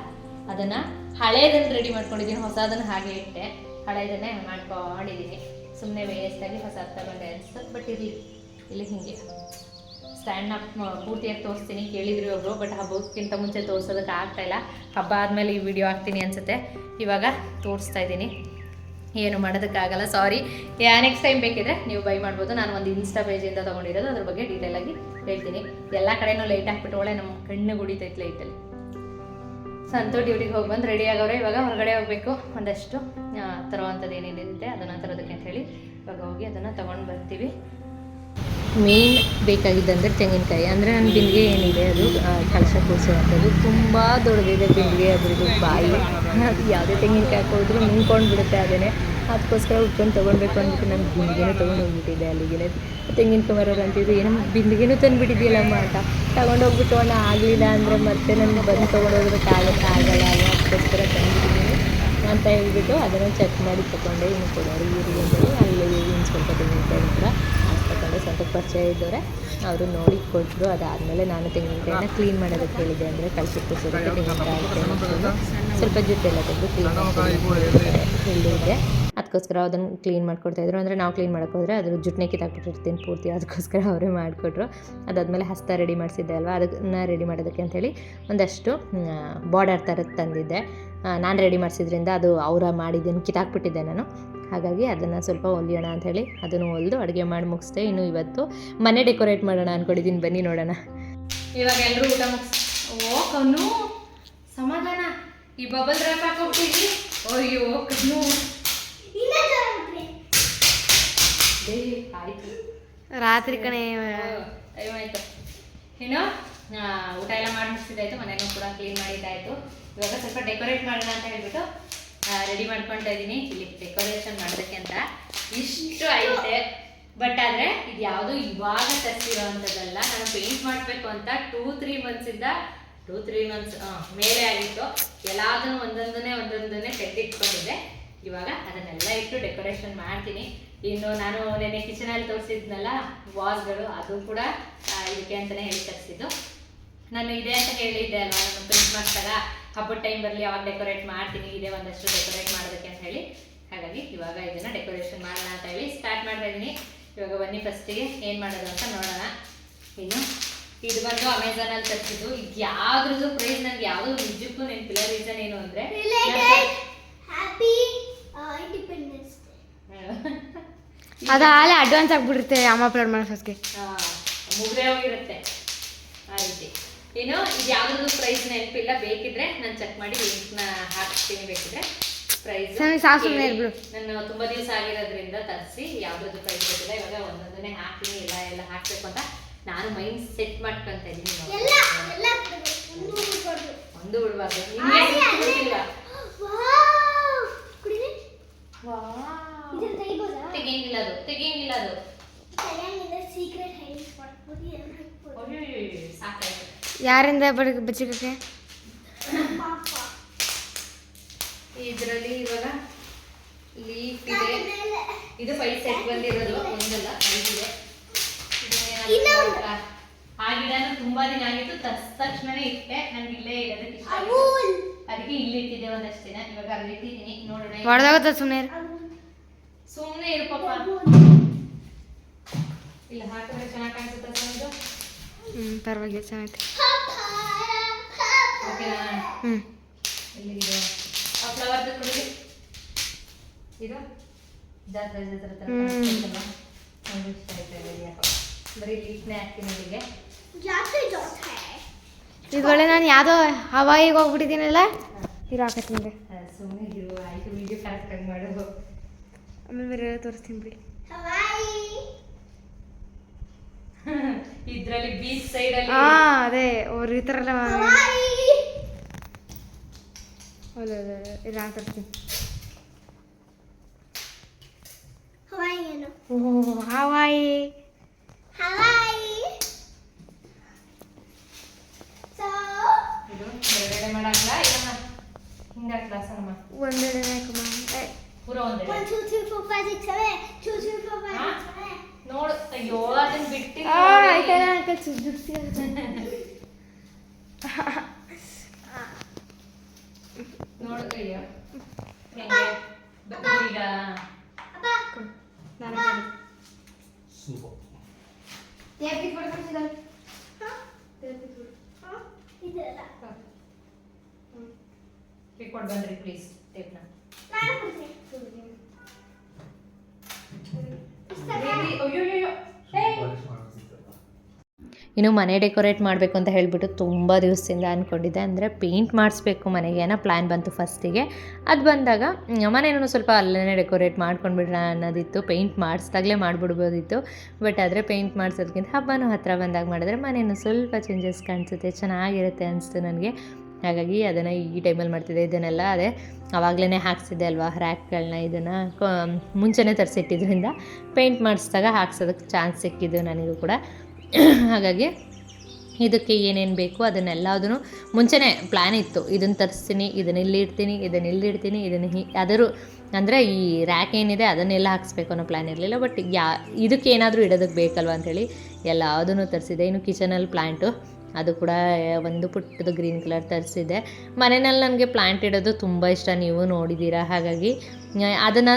ಅದನ್ನು ಹಳೇದನ್ನು ರೆಡಿ ಮಾಡ್ಕೊಂಡಿದ್ದೀನಿ ಹೊಸದನ್ನು ಹಾಗೆ ಇಟ್ಟೆ. ಹಳೇದನ್ನೇ ಮಾಡ್ಕೊಂಡಿದ್ದೀನಿ ಸುಮ್ಮನೆ ವೇಸ್ಟಾಗಿ ಹೊಸದು ತಗೊಂಡೆ ಅನ್ಸ್ತದೆ ಬಟ್ ಇರಲಿ. ಇಲ್ಲಿ ಹೀಗೆ. ಸ್ಟ್ಯಾಂಡ್ನ ಪೂರ್ತಿಯಾಗಿ ತೋರಿಸ್ತೀನಿ. ಕೇಳಿದ್ರು ಒಬ್ಬರು ಬಟ್ ಹಬ್ಬಕ್ಕಿಂತ ಮುಂಚೆ ತೋರಿಸೋದಕ್ಕೆ ಆಗ್ತಾಯಿಲ್ಲ ಹಬ್ಬ ಆದಮೇಲೆ ಈ ವಿಡಿಯೋ ಹಾಕ್ತೀನಿ ಅನಿಸುತ್ತೆ. ಇವಾಗ ತೋರಿಸ್ತಾ ಇದ್ದೀನಿ. ಏನು ಮಾಡೋದಕ್ಕಾಗಲ್ಲ ಸಾರಿ ನೆಕ್ಸ್ಟ್ ಟೈಮ್ ಬೇಕಿದ್ರೆ ನೀವು ಬೈ ಮಾಡ್ಬೋದು. ನಾನು ಒಂದು ಇನ್ಸ್ಟಾ ಪೇಜಿಂದ ತೊಗೊಂಡಿರೋದು. ಅದ್ರ ಬಗ್ಗೆ ಡೀಟೇಲಾಗಿ ಹೇಳ್ತೀನಿ. ಎಲ್ಲ ಕಡೆನೂ ಲೈಟ್ ಹಾಕ್ಬಿಟ್ಟು ಒಳ್ಳೆ ನಮ್ಮ ಕಣ್ಣು ಗುಡಿತೈತೆ ಲೈಟಲ್ಲಿ ಸಂತು ಡ್ಯೂಟಿಗೆ ಹೋಗಿ ಬಂದು ರೆಡಿ ಆಗೋರೆ ಇವಾಗ ಹೊರಗಡೆ ಹೋಗಬೇಕು. ಒಂದಷ್ಟು ತರುವಂಥದ್ದು ಏನೇನಿರುತ್ತೆ ಅದನ್ನು ತರೋದಕ್ಕೆ ಅಂತ ಹೇಳಿ. ಇವಾಗ ಹೋಗಿ ಅದನ್ನು ತೊಗೊಂಡು ಬರ್ತೀವಿ. ಮೇನ್ ಬೇಕಾಗಿದ್ದಂದ್ರೆ ತೆಂಗಿನಕಾಯಿ. ಅಂದರೆ ನನ್ನ ಬಿಂದಿಗೆ ಏನಿದೆ ಅದು ಕಳಶ ಕೂರಿಸುವಂಥದ್ದು ತುಂಬ ದೊಡ್ಡದಿದೆ ಬಿಂದಿಗೆ, ಅದ್ರದ್ದು ಬಾಯಿ. ಯಾವುದೇ ತೆಂಗಿನಕಾಯಿ ಹಾಕೋದ್ರು ನಿಂತ್ಕೊಂಡು ಬಿಡುತ್ತೆ ಅದೇ ಅದಕ್ಕೋಸ್ಕರ ಉಟ್ಕೊಂಡು ತೊಗೊಳ್ಬೇಕು ಅಂದ್ಬಿಟ್ಟು ನಾನು ಬಿಂದಿಗೆನೂ ತೊಗೊಂಡು ಹೋಗ್ಬಿಟ್ಟಿದ್ದೆ ಅಲ್ಲಿಗೆ ತೆಂಗಿನಕಾಯಿ ಮರೋರು ಅಂತಿದ್ರು, ಏನೋ ಬಿಂದಿಗೆನೂ ತಂದುಬಿಟ್ಟಿದ್ಯಲ್ಲಮ್ಮ ಅಂತ ತೊಗೊಂಡೋಗ್ಬಿಟ್ಟು ಅಣ್ಣ ಆಗಲಿಲ್ಲ ಅಂದರೆ ಮತ್ತೆ ನನಗೆ ಬಂದು ತೊಗೊಂಡೋಗ್ಬೇಕಾಗತ್ತೆ ಆಗಲ್ಲ ಅಲ್ಲ ಅದಕ್ಕೋಸ್ಕರ ತಂದುಬಿಟ್ಟಿದ್ದೀನಿ. ಅಂತ ಹೇಳ್ಬಿಟ್ಟು ಅದನ್ನು ಚೆಕ್ ಮಾಡಿ ತಗೊಂಡೆ. ಇನ್ನು ಕೊಡೋರು ಇವ್ರಿಗೆ ಅಂತೇಳಿ ಅಲ್ಲಿ ಇನ್ನು ಸ್ವಲ್ಪ ತೆಂಗಿನಕಾಯಿ ಹತ್ರ. ಸ್ವಲ್ಪ ಪರಿಚಯ ಇದ್ದವರೆ. ಅವರು ನೋಡಿ ಕೊಟ್ಟರು ಅದಾದಮೇಲೆ ನಾನು ತೆಂಗಿನಕಾಯಿನ ಕ್ಲೀನ್ ಮಾಡೋದಕ್ಕೆ ಹೇಳಿದೆ ಅಂದರೆ ಕಳ್ಸಿ ಕೂಸೋದಕ್ಕೆ ತೆಂಗಿನಕಾಯಿ ಸ್ವಲ್ಪ ಜೊತೆಲ್ಲ ತೆಗೆದು ಕ್ಲೀನ್ ಹೇಳಿದ್ದೆ. ಅದಕ್ಕೋಸ್ಕರ ಅದನ್ನು ಕ್ಲೀನ್ ಮಾಡಿಕೊಡ್ತಾಯಿದ್ರು ಅಂದರೆ ನಾವು ಕ್ಲೀನ್ ಮಾಡೋಕ್ಕೋದ್ರೆ ಹೋದರೆ ಅದ್ರ ಜುಟ್ಟನೆ ಕಿತ್ತಾಕ್ಬಿಟ್ಟಿರ್ತೀನಿ ಪೂರ್ತಿ. ಅದಕ್ಕೋಸ್ಕರ ಅವರೇ ಮಾಡಿಕೊಟ್ರು. ಅದಾದಮೇಲೆ ಹಸ್ತ ರೆಡಿ ಮಾಡಿಸಿದ್ದೆ ಅಲ್ವಾ? ಅದನ್ನು ರೆಡಿ ಮಾಡೋದಕ್ಕೆ ಅಂಥೇಳಿ ಒಂದಷ್ಟು ಬಾರ್ಡರ್ ಥರದ್ದು ತಂದಿದ್ದೆ. ನಾನು ರೆಡಿ ಮಾಡಿಸಿದ್ರಿಂದ ಅದು ಅವರ ಮಾಡಿದ್ದೇನು ಕಿತ್ತಾಕ್ಬಿಟ್ಟಿದ್ದೆ ನಾನು. ಹಾಗಾಗಿ ಅದನ್ನು ಸ್ವಲ್ಪ ಹೊಲಿಯೋಣ ಹೇಳಿ ಅದನ್ನು ಹೊಲಿದು ಅಡುಗೆ ಮಾಡಿ ಮುಗಿಸ್ದೆ. ಇನ್ನು ಇವತ್ತು ಮನೆ ಡೆಕೋರೇಟ್ ಮಾಡೋಣ ಅಂದ್ಕೊಂಡಿದ್ದೀನಿ ಬನ್ನಿ ನೋಡೋಣ. ಇವಾಗ ಎಲ್ಲರೂ ಊಟ ಮುಗಿಸ್ ಓ ಕಣ್ಣು. ಸಮಾಧಾನ. ಈ ಬಬಲ್ ರ್ಯಾಪ್ ಹಾಕೋಬಿಟ್ಟಿದ್ವಿ ಅಯ್ಯೋ ಕಣ್ಣು. ರಾತ್ರಿ ಕಣೆ. ಏನಾಯ್ತು ಆಯ್ತು. ಏನು ಊಟ ಎಲ್ಲ ಮಾಡಿ ಮುಗಿಸಿದಾಯ್ತು. ಮನೆಯೂ ಕೂಡ ಕ್ಲೀನ್ ಮಾಡಿದ್ದಾಯ್ತು. ಇವಾಗ ಸ್ವಲ್ಪ ಡೆಕೋರೇಟ್ ಮಾಡೋಣ ಅಂತ ಹೇಳ್ಬಿಟ್ಟು ರೆಡಿ ಮಾಡ್ಕೊಳ್ತಾ ಇದ್ದೀನಿ ಇಲ್ಲಿ ಡೆಕೋರೇಷನ್ ಮಾಡೋದಕ್ಕೆ ಅಂತ. ಇಷ್ಟು ಐತೆ ಬಟ್ ಆದರೆ ಇದು ಯಾವುದು ಇವಾಗ ತರಿಸಿರೋವಂಥದ್ದಲ್ಲ. ನಾನು ಪೇಂಟ್ ಮಾಡಬೇಕು ಅಂತ ಟೂ ತ್ರೀ ಮಂತ್ಸಿಂದ ಟೂ ತ್ರೀ ಮಂತ್ಸ್ ಮೇಲೆ ಆಗಿತ್ತು. ಎಲ್ಲದನ್ನು ಒಂದೊಂದನ್ನೇ ಒಂದೊಂದನ್ನೇ ತೆಗೆದಿಟ್ಕೊಂಡಿದ್ದೆ. ಇವಾಗ ಅದನ್ನೆಲ್ಲ ಇಟ್ಟು ಡೆಕೋರೇಷನ್ ಮಾಡ್ತೀನಿ. ಇನ್ನು ನಾನು ನೆನ್ನೆ ಕಿಚನಲ್ಲಿ ತೋರಿಸಿದ್ನಲ್ಲ ವಾಸ್ಗಳು ಅದು ಕೂಡ ಇದಕ್ಕೆ ಅಂತಲೇ ಹೇಳಿ ತರಿಸಿದ್ದು. ನಾನು ಇದೆ ಅಂತ ಹೇಳಿದ್ದೆ ಅಲ್ವಾ? ನಾನು ಪ್ರಿಂಟ್ ಮಾಡಿದಾಗ ಹಬ್ಬದ ಟೈಮ್ ಬರಲಿ ಅವಾಗ ಡೆಕೋರೇಟ್ ಮಾಡ್ತೀನಿ ಇದೇ ಒಂದಷ್ಟು ಡೆಕೋರೇಟ್ ಮಾಡೋದಕ್ಕೆ ಅಂತ ಹೇಳಿ. ಹಾಗಾಗಿ ಇವಾಗ ಇದನ್ನ ಡೆಕೋರೇಷನ್ ಮಾಡೋಣ ಅಂತ ಹೇಳಿ ಸ್ಟಾರ್ಟ್ ಮಾಡ್ತಾ ಇದ್ದೀನಿ ಇವಾಗ ಬನ್ನಿ ಫಸ್ಟಿಗೆ ಏನು ಮಾಡೋದು ಅಂತ ನೋಡೋಣ. ಇನ್ನು ಇದು ಬಂದು ಅಮೆಝಾನಲ್ಲಿ ತರಿಸಿದ್ದು. ಇದು ಯಾವ್ದ್ರದ್ದು ಪ್ರೈಸ್ ನನಗೆ ಯಾವುದೂ ನಿಜಕ್ಕೂ ನೆನಪಿಲ್ಲ. ರೀಸನ್ ಏನು ಅಂದರೆ ಹ್ಯಾಪಿ ಇಂಡಿಪೆಂಡೆನ್ಸ್ ಅದು ಆಲೆ ಅಡ್ವಾನ್ಸ್ ಆಗ್ಬಿಡುತ್ತೆ ಅಮ್ಮ ಅಪ್ಲೋಡ್ ಫಸ್ಟ್ಗೆ ಮುಗ್ದೆ ಹೋಗಿರುತ್ತೆ. ಆ ರೀತಿ. ಏನು ಇದು ಯಾವ್ದು ಪ್ರೈಸ್ ನೆನಪಿಲ್ಲ ಬೇಕಿದ್ರೆ ನಾನು ಚೆಕ್ ಮಾಡಿ ಲಿಂಕ್ನ ಹಾಕ್ತೀನಿ ಬೇಕಿದ್ರೆ ಪ್ರೈಸ್ ನಾನು ತುಂಬಾ ದಿವಸ ಆಗಿರೋದ್ರಿಂದ ತರಿಸಿ ಯಾವ್ದು ಪ್ರೈಸ್ ಗೊತ್ತಿಲ್ಲ ಇವಾಗ ಒಂದೊಂದನ್ನೇ ಹಾಕ್ತೀನಿ ಇಲ್ಲ ಎಲ್ಲ ಹಾಕ್ಬೇಕು ಅಂತ ನಾನು ಮೈಂಡ್ ಸೆಟ್ ಮಾಡ್ಕೊಂತ ಇದ್ದೀನಿ ಎಲ್ಲ ಎಲ್ಲ ಒಂದು ಬಿಡ್ಬಾರ್ದು ತೆಗಿಯಂಗಿಲ್ಲ ಅದು ತೆಗಿಯಂಗಿಲ್ಲ ಅದು. ಸಾಕಾಯ್ತು ಯಾರಿಂದ ಬಡ ಬಚ್ಚಿಕಕ್ಕೆ. ಇದರಲ್ಲಿ ಇವಾಗ ಲೀಫ್ ಇದೆ ಇದು ಫೈವ್ ಸೆಟ್ ಬಂದಿರೋದು ಒಂದಲ್ಲ ಐದಿದೆ. ಆ ಗಿಡನೂ ತುಂಬಾ ದಿನ ಆಗಿತ್ತು ತರ್ಸ್ ತಕ್ಷಣನೇ ಇಟ್ಟೆ ನನ್ಗೆ ಇಲ್ಲೇ ಇರೋದಕ್ಕೆ ಇಷ್ಟ. ಅದಕ್ಕೆ ಇಲ್ಲಿ ಇಟ್ಟಿದ್ದೆ ಒಂದಷ್ಟು ದಿನ ಇವಾಗ ಅಲ್ಲಿ ಇಟ್ಟಿದ್ದೀನಿ ನೋಡೋಣ ಹೊಡೆದೋಗುತ್ತೆ ಸುಮ್ಮನೆ. ಸುಮ್ಮನೆ ಇರು ಪಾಪ ಅಮೂಲ್. ಇಲ್ಲ ಹಾಕಿದ್ರೆ ಚೆನ್ನಾಗಿ ಕಾಣಿಸುತ್ತೆ ಹ್ಞೂ ಪರವಾಗಿಲ್ಲ ಚೆನ್ನಾಗೈತೆ. ಆಯ್ತು ಹ್ಞೂ ಇದು? ಜಾತ್ರೆ ಜಾತ್ರೆ ಥರ ಇಷ್ಟ ಬರೀ ಹಾಕ್ತೀನಿ ಇಲ್ಲಿಗೆ ನಾನು ಯಾವುದೋ ಹವಾಯಿಗೆ ಹೋಗ್ಬಿಟ್ಟಿದ್ದೀನಲ್ಲ? ಇರೋ ಹಾಕತ್ತೀನಿ ಸುಮ್ಮನೆ ಇರು ಆಯ್ತು ವಿಡಿಯೋ ಕರೆಕ್ಟಾಗಿ ಮಾಡು. ಆಮೇಲೆ ಬೇರೆ ತೋರಿಸ್ತೀನಿ ಬಿಡಿ. [laughs] ಇದ್ರಲ್ಲಿ ಬೀಚ್ ಸೈಡ್ ಅಲ್ಲಿ ಹಾ ಅದೇ ಅವ್ರು ಈ ಥರ ಎಲ್ಲ ಓ ಹವಾಯಿ. ಒಂದೆರಡನೇ ಕಮ್ಮ ಪೂರ ಒಂದೆರಡೆ. 1 2 3 4 5 6 7 2 3 4 5 ನೋಡು ಅಯ್ಯೋ ಅದನ್ನ ಬಿಟ್ಟಿಲ್ಲ ಆ, ನೋಡಿ. ಅಯ್ಯೋ. ಈಗ. ರಿಪೋರ್ಟ್ ಬಂದ್ರಿ ಪ್ಲೀಸ್ ಟೇಪ್ನ ಇನ್ನು ಮನೆ ಡೆಕೋರೇಟ್ ಮಾಡಬೇಕು ಅಂತ ಹೇಳಿಬಿಟ್ಟು ತುಂಬ ದಿವಸದಿಂದ ಅಂದ್ಕೊಂಡಿದ್ದೆ ಅಂದರೆ ಪೇಂಟ್ ಮಾಡಿಸ್ಬೇಕು ಮನೆಗೆ. ಏನೋ ಪ್ಲ್ಯಾನ್ ಬಂತು ಫಸ್ಟಿಗೆ ಅದು ಬಂದಾಗ ಮನೇನೂ ಸ್ವಲ್ಪ ಅಲ್ಲೇ ಡೆಕೋರೇಟ್ ಮಾಡ್ಕೊಂಡ್ಬಿಡೋಣ ಅನ್ನೋದಿತ್ತು. ಪೇಂಟ್ ಮಾಡಿಸ್ದಾಗಲೇ ಮಾಡಿಬಿಡ್ಬೋದಿತ್ತು. ಬಟ್ ಆದರೆ ಪೇಂಟ್ ಮಾಡಿಸೋದಕ್ಕಿಂತ ಹಬ್ಬನೂ ಹತ್ತಿರ ಬಂದಾಗ ಮಾಡಿದ್ರೆ ಮನೇನು ಸ್ವಲ್ಪ ಚೇಂಜಸ್ ಕಾಣಿಸುತ್ತೆ. ಚೆನ್ನಾಗಿರುತ್ತೆ ಅನಿಸ್ತು ನನಗೆ. ಹಾಗಾಗಿ ಅದನ್ನು ಈ ಟೈಮಲ್ಲಿ ಮಾಡ್ತಿದ್ದೆ. ಇದನ್ನೆಲ್ಲ ಅದೇ ಆವಾಗಲೇ ಹಾಕ್ಸಿದ್ದೆ ಅಲ್ವಾ ರ್ಯಾಕ್ಗಳನ್ನ ಇದನ್ನು ಮುಂಚೆನೇ ತರಿಸಿಟ್ಟಿದ್ರಿಂದ ಪೇಂಟ್ ಮಾಡಿಸಿದಾಗ ಹಾಕ್ಸೋದಕ್ಕೆ ಚಾನ್ಸ್ ಸಿಕ್ಕಿದ್ದು ನನಗೂ ಕೂಡ. ಹಾಗಾಗಿ ಇದಕ್ಕೆ ಏನೇನು ಬೇಕು ಅದನ್ನೆಲ್ಲದೂ ಮುಂಚೆನೇ ಪ್ಲ್ಯಾನ್ ಇತ್ತು. ಇದನ್ನು ತರಿಸ್ತೀನಿ ಇದನ್ನ ಇಲ್ಲಿ ಇಡ್ತೀನಿ ಇದನ್ನ ಇಲ್ಲಿಡ್ತೀನಿ ಇದನ್ನು ಹಿ ಅದರೂ ಅಂದರೆ ಈ ರ್ಯಾಕ್ ಏನಿದೆ ಅದನ್ನೆಲ್ಲ ಹಾಕ್ಸ್ಬೇಕು ಅನ್ನೋ ಪ್ಲ್ಯಾನ್ ಇರಲಿಲ್ಲ. ಬಟ್ ಯಾ, ಇದಕ್ಕೆ ಏನಾದರೂ ಇಡೋದಕ್ಕೆ ಬೇಕಲ್ವ ಅಂಥೇಳಿ ಎಲ್ಲದನ್ನು ತರಿಸಿದೆ ಇನ್ನು ಕಿಚನಲ್ಲಿ ಪ್ಲ್ಯಾಂಟು ಅದು ಕೂಡ ಒಂದು ಪುಟ್ಟದು ಗ್ರೀನ್ ಕಲರ್ ತರಿಸಿದೆ. ಮನೆಯಲ್ಲಿ ನನಗೆ ಪ್ಲ್ಯಾಂಟ್ ಇಡೋದು ತುಂಬ ಇಷ್ಟ, ನೀವು ನೋಡಿದ್ದೀರಾ? ಹಾಗಾಗಿ ಅದನ್ನು,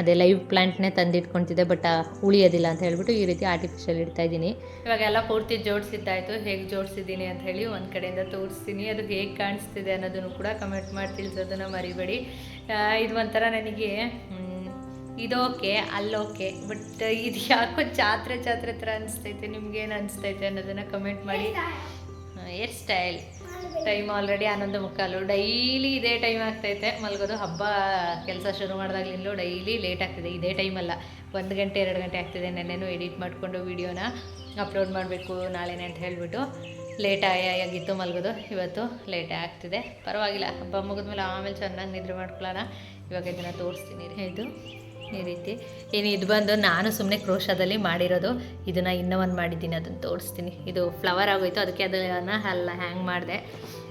ಅದೇ ಲೈವ್ ಪ್ಲ್ಯಾಂಟ್ನೇ ತಂದಿಟ್ಕೊತಿದ್ದೆ ಬಟ್ ಉಳಿಯೋದಿಲ್ಲ ಅಂತ ಹೇಳ್ಬಿಟ್ಟು ಈ ರೀತಿ ಆರ್ಟಿಫಿಷಿಯಲ್ ಇಡ್ತಾ ಇದ್ದೀನಿ. ಇವಾಗೆಲ್ಲ ಪೂರ್ತಿ ಜೋಡಿಸಿದ್ದಾಯಿತು, ಹೇಗೆ ಜೋಡಿಸಿದ್ದೀನಿ ಅಂತ ಹೇಳಿ ಒಂದು ಕಡೆಯಿಂದ ತೋರಿಸ್ತೀನಿ. ಅದು ಹೇಗೆ ಕಾಣಿಸ್ತಿದೆ ಅನ್ನೋದನ್ನು ಕೂಡ ಕಮೆಂಟ್ ಮಾಡಿ ತಿಳಿಸೋದನ್ನು ಮರಿಬೇಡಿ. ಇದು ಒಂಥರ ನನಗೆ ಇದೋಕೆ ಅಲ್ಲೋಕೆ ಬಟ್ ಇದು ಯಾಕೋ ಜಾತ್ರೆ ಜಾತ್ರೆ ಥರ ಅನಿಸ್ತೈತೆ ನಿಮ್ಗೇನು ಅನಿಸ್ತೈತೆ ಅನ್ನೋದನ್ನು ಕಮೆಂಟ್ ಮಾಡಿ. ಏರ್ ಸ್ಟೈಲ್ ಟೈಮ್ ಆಲ್ರೆಡಿ ಹನ್ನೊಂದು ಮುಕ್ಕಾಲು. ಡೈಲಿ ಇದೇ ಟೈಮ್ ಆಗ್ತೈತೆ. ಮಲಗೋದು ಹಬ್ಬ ಕೆಲಸ ಶುರು ಮಾಡಿದಾಗ್ಲಿಂದಲೂ ಡೈಲಿ ಲೇಟ್ ಆಗ್ತಿದೆ. ಇದೇ ಟೈಮಲ್ಲ ಒಂದು ಗಂಟೆ ಎರಡು ಗಂಟೆ ಆಗ್ತಿದೆ. ನೆನ್ನೆನೂ ಎಡಿಟ್ ಮಾಡಿಕೊಂಡು ವೀಡಿಯೋನ ಅಪ್ಲೋಡ್ ಮಾಡಬೇಕು ನಾಳೆನೇ ಅಂತ ಹೇಳಿಬಿಟ್ಟು ಲೇಟ್ ಆಗಿತ್ತು ಮಲಗೋದು. ಇವತ್ತು ಲೇಟೇ ಆಗ್ತಿದೆ. ಪರವಾಗಿಲ್ಲ. ಹಬ್ಬ ಮುಗಿದ್ಮೇಲೆ ಆಮೇಲೆ ಚೆನ್ನಾಗಿ ನಿದ್ರೆ ಮಾಡ್ಕೊಳ್ಳೋಣ ಇವಾಗ ಇದನ್ನು ತೋರಿಸ್ತೀನಿ. ಇದು ಈ ರೀತಿ. ಏನು ಇದು ಬಂದು ನಾನು ಸುಮ್ಮನೆ ಕ್ರೋಶದಲ್ಲಿ ಮಾಡಿರೋದು. ಇದನ್ನು ಇನ್ನೂ ಒಂದು ಮಾಡಿದ್ದೀನಿ, ಅದನ್ನು ತೋರಿಸ್ತೀನಿ. ಇದು ಫ್ಲವರ್ ಆಗೋಯ್ತು, ಅದಕ್ಕೆ ಅದನ್ನು ಅಲ್ಲ ಹ್ಯಾಂಗ್ ಮಾಡಿದೆ.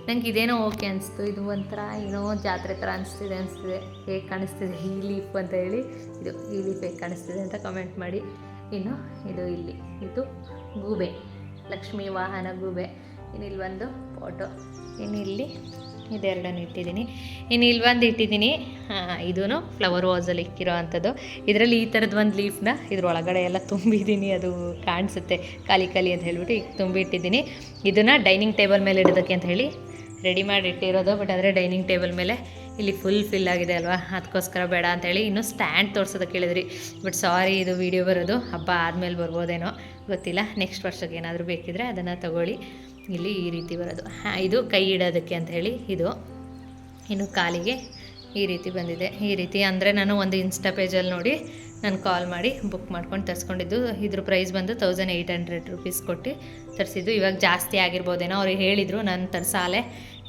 ನಂಗೆ ಇದೇನೋ ಓಕೆ ಅನಿಸ್ತು. ಇದು ಒಂಥರ ಏನೋ ಜಾತ್ರೆ ಥರ ಅನಿಸ್ತಿದೆ ಅನಿಸ್ತಿದೆ. ಹೇಗೆ ಕಾಣಿಸ್ತಿದೆ? ಈ ಲೀಫ್ ಅಂತ ಹೇಳಿ. ಇದು ಈ ಲೀಫ್ ಹೇಗೆ ಕಾಣಿಸ್ತಿದೆ ಅಂತ ಕಮೆಂಟ್ ಮಾಡಿ. ಇನ್ನು ಇದು ಇಲ್ಲಿ. ಇದು ಗೂಬೆ. ಲಕ್ಷ್ಮೀ ವಾಹನ ಗೂಬೆ. ಇನ್ನು ಇಲ್ಲಿ ಒಂದು ಫೋಟೋ ಇನ್ನು ಇಲ್ಲಿ ಇದೆರಡನ್ನು ಇಟ್ಟಿದ್ದೀನಿ. ಇನ್ನು ಇಲ್ಲಿ ಒಂದು ಇಟ್ಟಿದ್ದೀನಿ ಇದೂ ಫ್ಲವರ್ ವಾಸಲ್ಲಿ ಇಕ್ಕಿರೋ ಅಂಥದ್ದು ಇದರಲ್ಲಿ ಈ ಥರದ್ದು ಒಂದು ಲೀಫ್ನ ಇದ್ರ ಒಳಗಡೆ ಎಲ್ಲ ತುಂಬಿದ್ದೀನಿ, ಅದು ಕಾಣಿಸುತ್ತೆ. ಖಾಲಿ ಖಾಲಿ ಅಂತ ಹೇಳ್ಬಿಟ್ಟು ಈಗ ತುಂಬಿ ಇಟ್ಟಿದ್ದೀನಿ ಇದನ್ನು ಡೈನಿಂಗ್ ಟೇಬಲ್ ಮೇಲೆ ಇಡೋದಕ್ಕೆ ಅಂತ ಹೇಳಿ ರೆಡಿ ಮಾಡಿ ಇಟ್ಟಿರೋದು ಬಟ್ ಆದರೆ ಡೈನಿಂಗ್ ಟೇಬಲ್ ಮೇಲೆ ಇಲ್ಲಿ ಫುಲ್ ಫಿಲ್ ಆಗಿದೆ ಅಲ್ವಾ? ಅದಕ್ಕೋಸ್ಕರ ಬೇಡ ಅಂತೇಳಿ ಇನ್ನೂ ಸ್ಟ್ಯಾಂಡ್ ತೋರ್ಸೋದಕ್ಕೆ ಹೇಳಿದ್ರಿ. ಬಟ್ ಸಾರಿ ಇದು ವಿಡಿಯೋ ಬರೋದು. ಹಬ್ಬ ಆದಮೇಲೆ ಬರ್ಬೋದೇನೋ ಗೊತ್ತಿಲ್ಲ. ನೆಕ್ಸ್ಟ್ ವರ್ಷಕ್ಕೆ ಏನಾದರೂ ಬೇಕಿದ್ರೆ ಅದನ್ನು ತಗೊಳ್ಳಿ. ಇಲ್ಲಿ ಈ ರೀತಿ ಬರೋದು. ಇದು ಕೈ ಇಡೋದಕ್ಕೆ ಅಂತ ಹೇಳಿ ಇದು. ಇನ್ನು ಕಾಲಿಗೆ ಈ ರೀತಿ ಬಂದಿದೆ. ಈ ರೀತಿ ಅಂದರೆ ನಾನು ಒಂದು ಇನ್ಸ್ಟಾ ಪೇಜಲ್ಲಿ ನೋಡಿ ನಾನು ಕಾಲ್ ಮಾಡಿ ಬುಕ್ ಮಾಡ್ಕೊಂಡು ತರಿಸ್ಕೊಂಡಿದ್ದು. ಇದ್ರ ಪ್ರೈಸ್ ಬಂದು ತೌಸಂಡ್ ಏಯ್ಟ್ ಹಂಡ್ರೆಡ್ ರುಪೀಸ್ ಕೊಟ್ಟು ತರಿಸಿದ್ದು. ಇವಾಗ ಜಾಸ್ತಿ ಆಗಿರ್ಬೋದೇನೋ ಅವ್ರಿಗೆ ಹೇಳಿದರು. ನಾನು ತರಿಸಾಲೆ.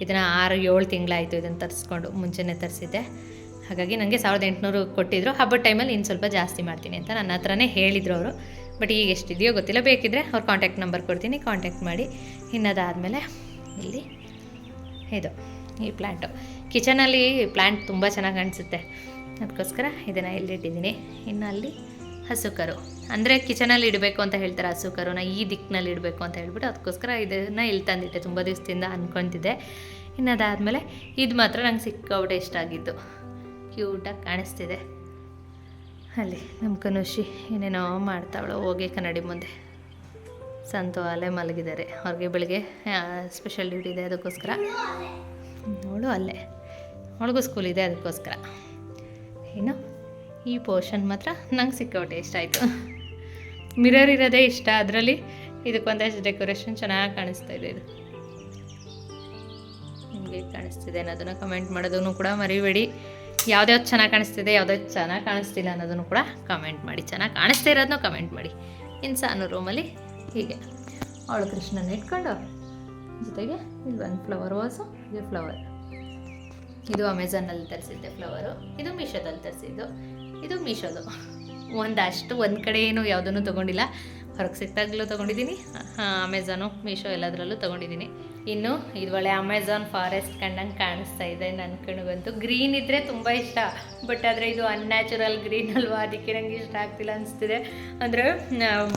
ಇದನ್ನು ಆರು, ಏಳು ತಿಂಗಳಾಯಿತು ಇದನ್ನು ತರಿಸ್ಕೊಂಡು ಮುಂಚೆನೇ ತರಿಸಿದ್ದೆ. ಹಾಗಾಗಿ ನನಗೆ ಸಾವಿರದ ಎಂಟುನೂರು ಕೊಟ್ಟಿದ್ದರು ಹಬ್ಬದ ಟೈಮಲ್ಲಿ ಇನ್ನು ಸ್ವಲ್ಪ ಜಾಸ್ತಿ ಮಾಡ್ತೀನಿ ಅಂತ ನನ್ನ ಹತ್ರನೇ ಹೇಳಿದರು ಅವರು. ಬಟ್ ಈಗ ಎಷ್ಟಿದೆಯೋ ಗೊತ್ತಿಲ್ಲ. ಬೇಕಿದ್ದರೆ ಅವ್ರ ಕಾಂಟ್ಯಾಕ್ಟ್ ನಂಬರ್ ಕೊಡ್ತೀನಿ. ಕಾಂಟ್ಯಾಕ್ಟ್ ಮಾಡಿ. ಇನ್ನದಾದಮೇಲೆ ಇಲ್ಲಿ ಇದು, ಈ ಪ್ಲ್ಯಾಂಟು ಕಿಚನಲ್ಲಿ ಪ್ಲ್ಯಾಂಟ್ ತುಂಬ ಚೆನ್ನಾಗಿ ಕಾಣಿಸುತ್ತೆ ಅದಕ್ಕೋಸ್ಕರ ಇದನ್ನು ಇಲ್ಲಿಟ್ಟಿದ್ದೀನಿ ಇನ್ನು ಅಲ್ಲಿ ಹಸುಕರು. ಅಂದರೆ ಕಿಚನಲ್ಲಿ ಇಡಬೇಕು ಅಂತ ಹೇಳ್ತಾರೆ ಹಸುಕರುನ, ಈ ದಿಕ್ಕಿನಲ್ಲಿ ಇಡಬೇಕು ಅಂತ ಹೇಳ್ಬಿಟ್ಟು ಅದಕ್ಕೋಸ್ಕರ ಇದನ್ನು ಇಲ್ಲಿ ತಂದಿಟ್ಟೆ. ತುಂಬ ದಿವಸದಿಂದ ಅಂದ್ಕೊತಿದ್ದೆ ಇನ್ನು ಅದಾದಮೇಲೆ ಇದು ಮಾತ್ರ ನಂಗೆ ಸಿಕ್ಕಾಬಿಟ್ಟೆ ಇಷ್ಟ ಆಗಿದ್ದು. ಕ್ಯೂಟಾಗಿ ಕಾಣಿಸ್ತಿದೆ. ಅಲ್ಲಿ ನಮ್ಮ ಕನುಷಿ ಏನೇನೋ ಮಾಡ್ತಾವಳು, ಹೋಗಿ ಕನ್ನಡಿ ಮುಂದೆ. ಸಂತು ಅಲ್ಲೇ ಮಲಗಿದ್ದಾರೆ. ಅವ್ರಿಗೆ ಬೆಳಿಗ್ಗೆ ಸ್ಪೆಷಲ್ ಡ್ಯೂಟಿ ಇದೆ ಅದಕ್ಕೋಸ್ಕರ. ಅವಳು ಅಲ್ಲೇ. ಅವಳಿಗೂ ಸ್ಕೂಲ್ ಇದೆ ಅದಕ್ಕೋಸ್ಕರ. ಏನು ಈ ಪೋರ್ಷನ್ ಮಾತ್ರ ನಂಗೆ ಸಿಕ್ಕೋಟೆ ಇಷ್ಟ ಆಯಿತು. ಮಿರರ್ ಇರೋದೇ ಇಷ್ಟ. ಅದರಲ್ಲಿ ಇದಕ್ಕೊಂದಷ್ಟು ಡೆಕೋರೇಷನ್ ಚೆನ್ನಾಗಿ ಕಾಣಿಸ್ತಾ ಇದೆ ಇದು. ನಿಮಗೆ ಕಾಣಿಸ್ತಿದೆ ಅನ್ನೋದನ್ನು ಕಮೆಂಟ್ ಮಾಡೋದನ್ನು ಕೂಡ ಮರಿಬೇಡಿ. ಯಾವ್ದ್ಯಾವ್ದು ಚೆನ್ನಾಗಿ ಕಾಣಿಸ್ತಿದೆ, ಯಾವ್ದ್ಯಾವ್ದು ಚೆನ್ನಾಗಿ ಕಾಣಿಸ್ತಿಲ್ಲ ಅನ್ನೋದನ್ನು ಕೂಡ ಕಮೆಂಟ್ ಮಾಡಿ. ಚೆನ್ನಾಗಿ ಕಾಣಿಸ್ತಾ ಇರೋದನ್ನು ಕಮೆಂಟ್ ಮಾಡಿ. ಇನ್ನು ಸಾನು ರೂಮಲ್ಲಿ ಹೀಗೆ. ಅವಳು ಕೃಷ್ಣನ ಇಟ್ಕೊಂಡು ಜೊತೆಗೆ ಇದು ಒಂದು ಫ್ಲವರ್ ವಾಸು ಇದು ಫ್ಲವರ್ ಇದು ಅಮೆಝಾನಲ್ಲಿ ತರಿಸಿದ್ದೆ ಫ್ಲವರು ಇದು ಮೀಶೋದಲ್ಲಿ ತರಿಸಿದ್ದು. ಇದು ಮೀಶೋದು ಒಂದಷ್ಟು ಒಂದು ಕಡೆ ಏನು ಯಾವುದನ್ನು ತೊಗೊಂಡಿಲ್ಲ. ಹೊರಗೆ ಸಿಕ್ತಾಗಲೂ ತೊಗೊಂಡಿದ್ದೀನಿ ಅಮೆಝಾನು ಮೀಶೋ ಎಲ್ಲದರಲ್ಲೂ ತೊಗೊಂಡಿದ್ದೀನಿ ಇನ್ನು ಇದು ಒಳ್ಳೆ ಅಮೆಝಾನ್ ಫಾರೆಸ್ಟ್ ಕಂಡಂಗೆ ಕಾಣಿಸ್ತಾ ಇದೆ ನನ್ನ ಕಣ್ಗಂತೂ. ಗ್ರೀನ್ ಇದ್ದರೆ ತುಂಬ ಇಷ್ಟ. ಬಟ್ ಆದರೆ ಇದು ಅನ್ಯಾಚುರಲ್ ಗ್ರೀನ್ ಅಲ್ವಾ? ಅದಕ್ಕೆ ನನಗೆ ಇಷ್ಟ ಆಗ್ತಿಲ್ಲ ಅನಿಸ್ತಿದೆ. ಅಂದರೆ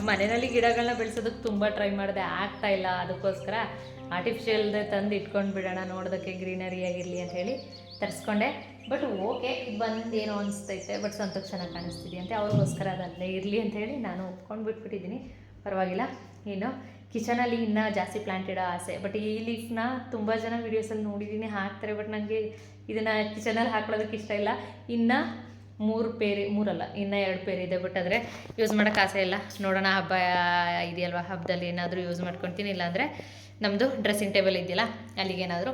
ಮನೆಯಲ್ಲಿ ಗಿಡಗಳನ್ನ ಬೆಳೆಸೋದಕ್ಕೆ ತುಂಬ ಟ್ರೈ ಮಾಡಿದೆ. ಆಗ್ತಾ ಇಲ್ಲ. ಅದಕ್ಕೋಸ್ಕರ ಆರ್ಟಿಫಿಷಿಯಲ್ದೇ ತಂದು ಇಟ್ಕೊಂಡು ಬಿಡೋಣ. ನೋಡೋದಕ್ಕೆ ಗ್ರೀನರಿ ಆಗಿರಲಿ ಅಂತ ಹೇಳಿ ತರಿಸ್ಕೊಂಡೆ. ಬಟ್ ಓಕೆ ಬಂದು ಏನೋ ಅನಿಸ್ತೈತೆ ಬಟ್ ಸಂತೋಷ ಚೆನ್ನಾಗಿ ಕಾಣಿಸ್ತಿದೆ ಅಂತ ಅವ್ರಿಗೋಸ್ಕರ ಅದಲ್ಲೇ ಇರಲಿ ಅಂತ ಹೇಳಿ ನಾನು ಒಪ್ಕೊಂಡು ಬಿಟ್ಬಿಟ್ಟಿದ್ದೀನಿ. ಪರವಾಗಿಲ್ಲ. ಇನ್ನು ಕಿಚನಲ್ಲಿ ಇನ್ನೂ ಜಾಸ್ತಿ ಪ್ಲ್ಯಾಂಟ್ ಇಡೋ ಆಸೆ. ಬಟ್ ಈ ಲೀಫ್ನ ತುಂಬ ಜನ ವೀಡಿಯೋಸಲ್ಲಿ ನೋಡಿದ್ದೀನಿ ಹಾಕ್ತಾರೆ. ಬಟ್ ನನಗೆ ಇದನ್ನು ಕಿಚನಲ್ಲಿ ಹಾಕೊಳ್ಳೋದಕ್ಕೆ ಇಷ್ಟ ಇಲ್ಲ. ಇನ್ನು ಮೂರು ಪೇರಿ, ಮೂರಲ್ಲ, ಇನ್ನು ಎರಡು ಪೇರಿ ಇದೆ. ಬಟ್ ಆದರೆ ಯೂಸ್ ಮಾಡೋಕ್ಕೆ ಆಸೆ ಇಲ್ಲ. ನೋಡೋಣ, ಹಬ್ಬ ಇದೆಯಲ್ವ? ಹಬ್ಬದಲ್ಲಿ ಏನಾದರೂ ಯೂಸ್ ಮಾಡ್ಕೊತೀನಿ. ಇಲ್ಲಾಂದರೆ ನಮ್ಮದು ಡ್ರೆಸ್ಸಿಂಗ್ ಟೇಬಲ್ ಇದೆಯಲ್ಲ ಅಲ್ಲಿಗೇನಾದರೂ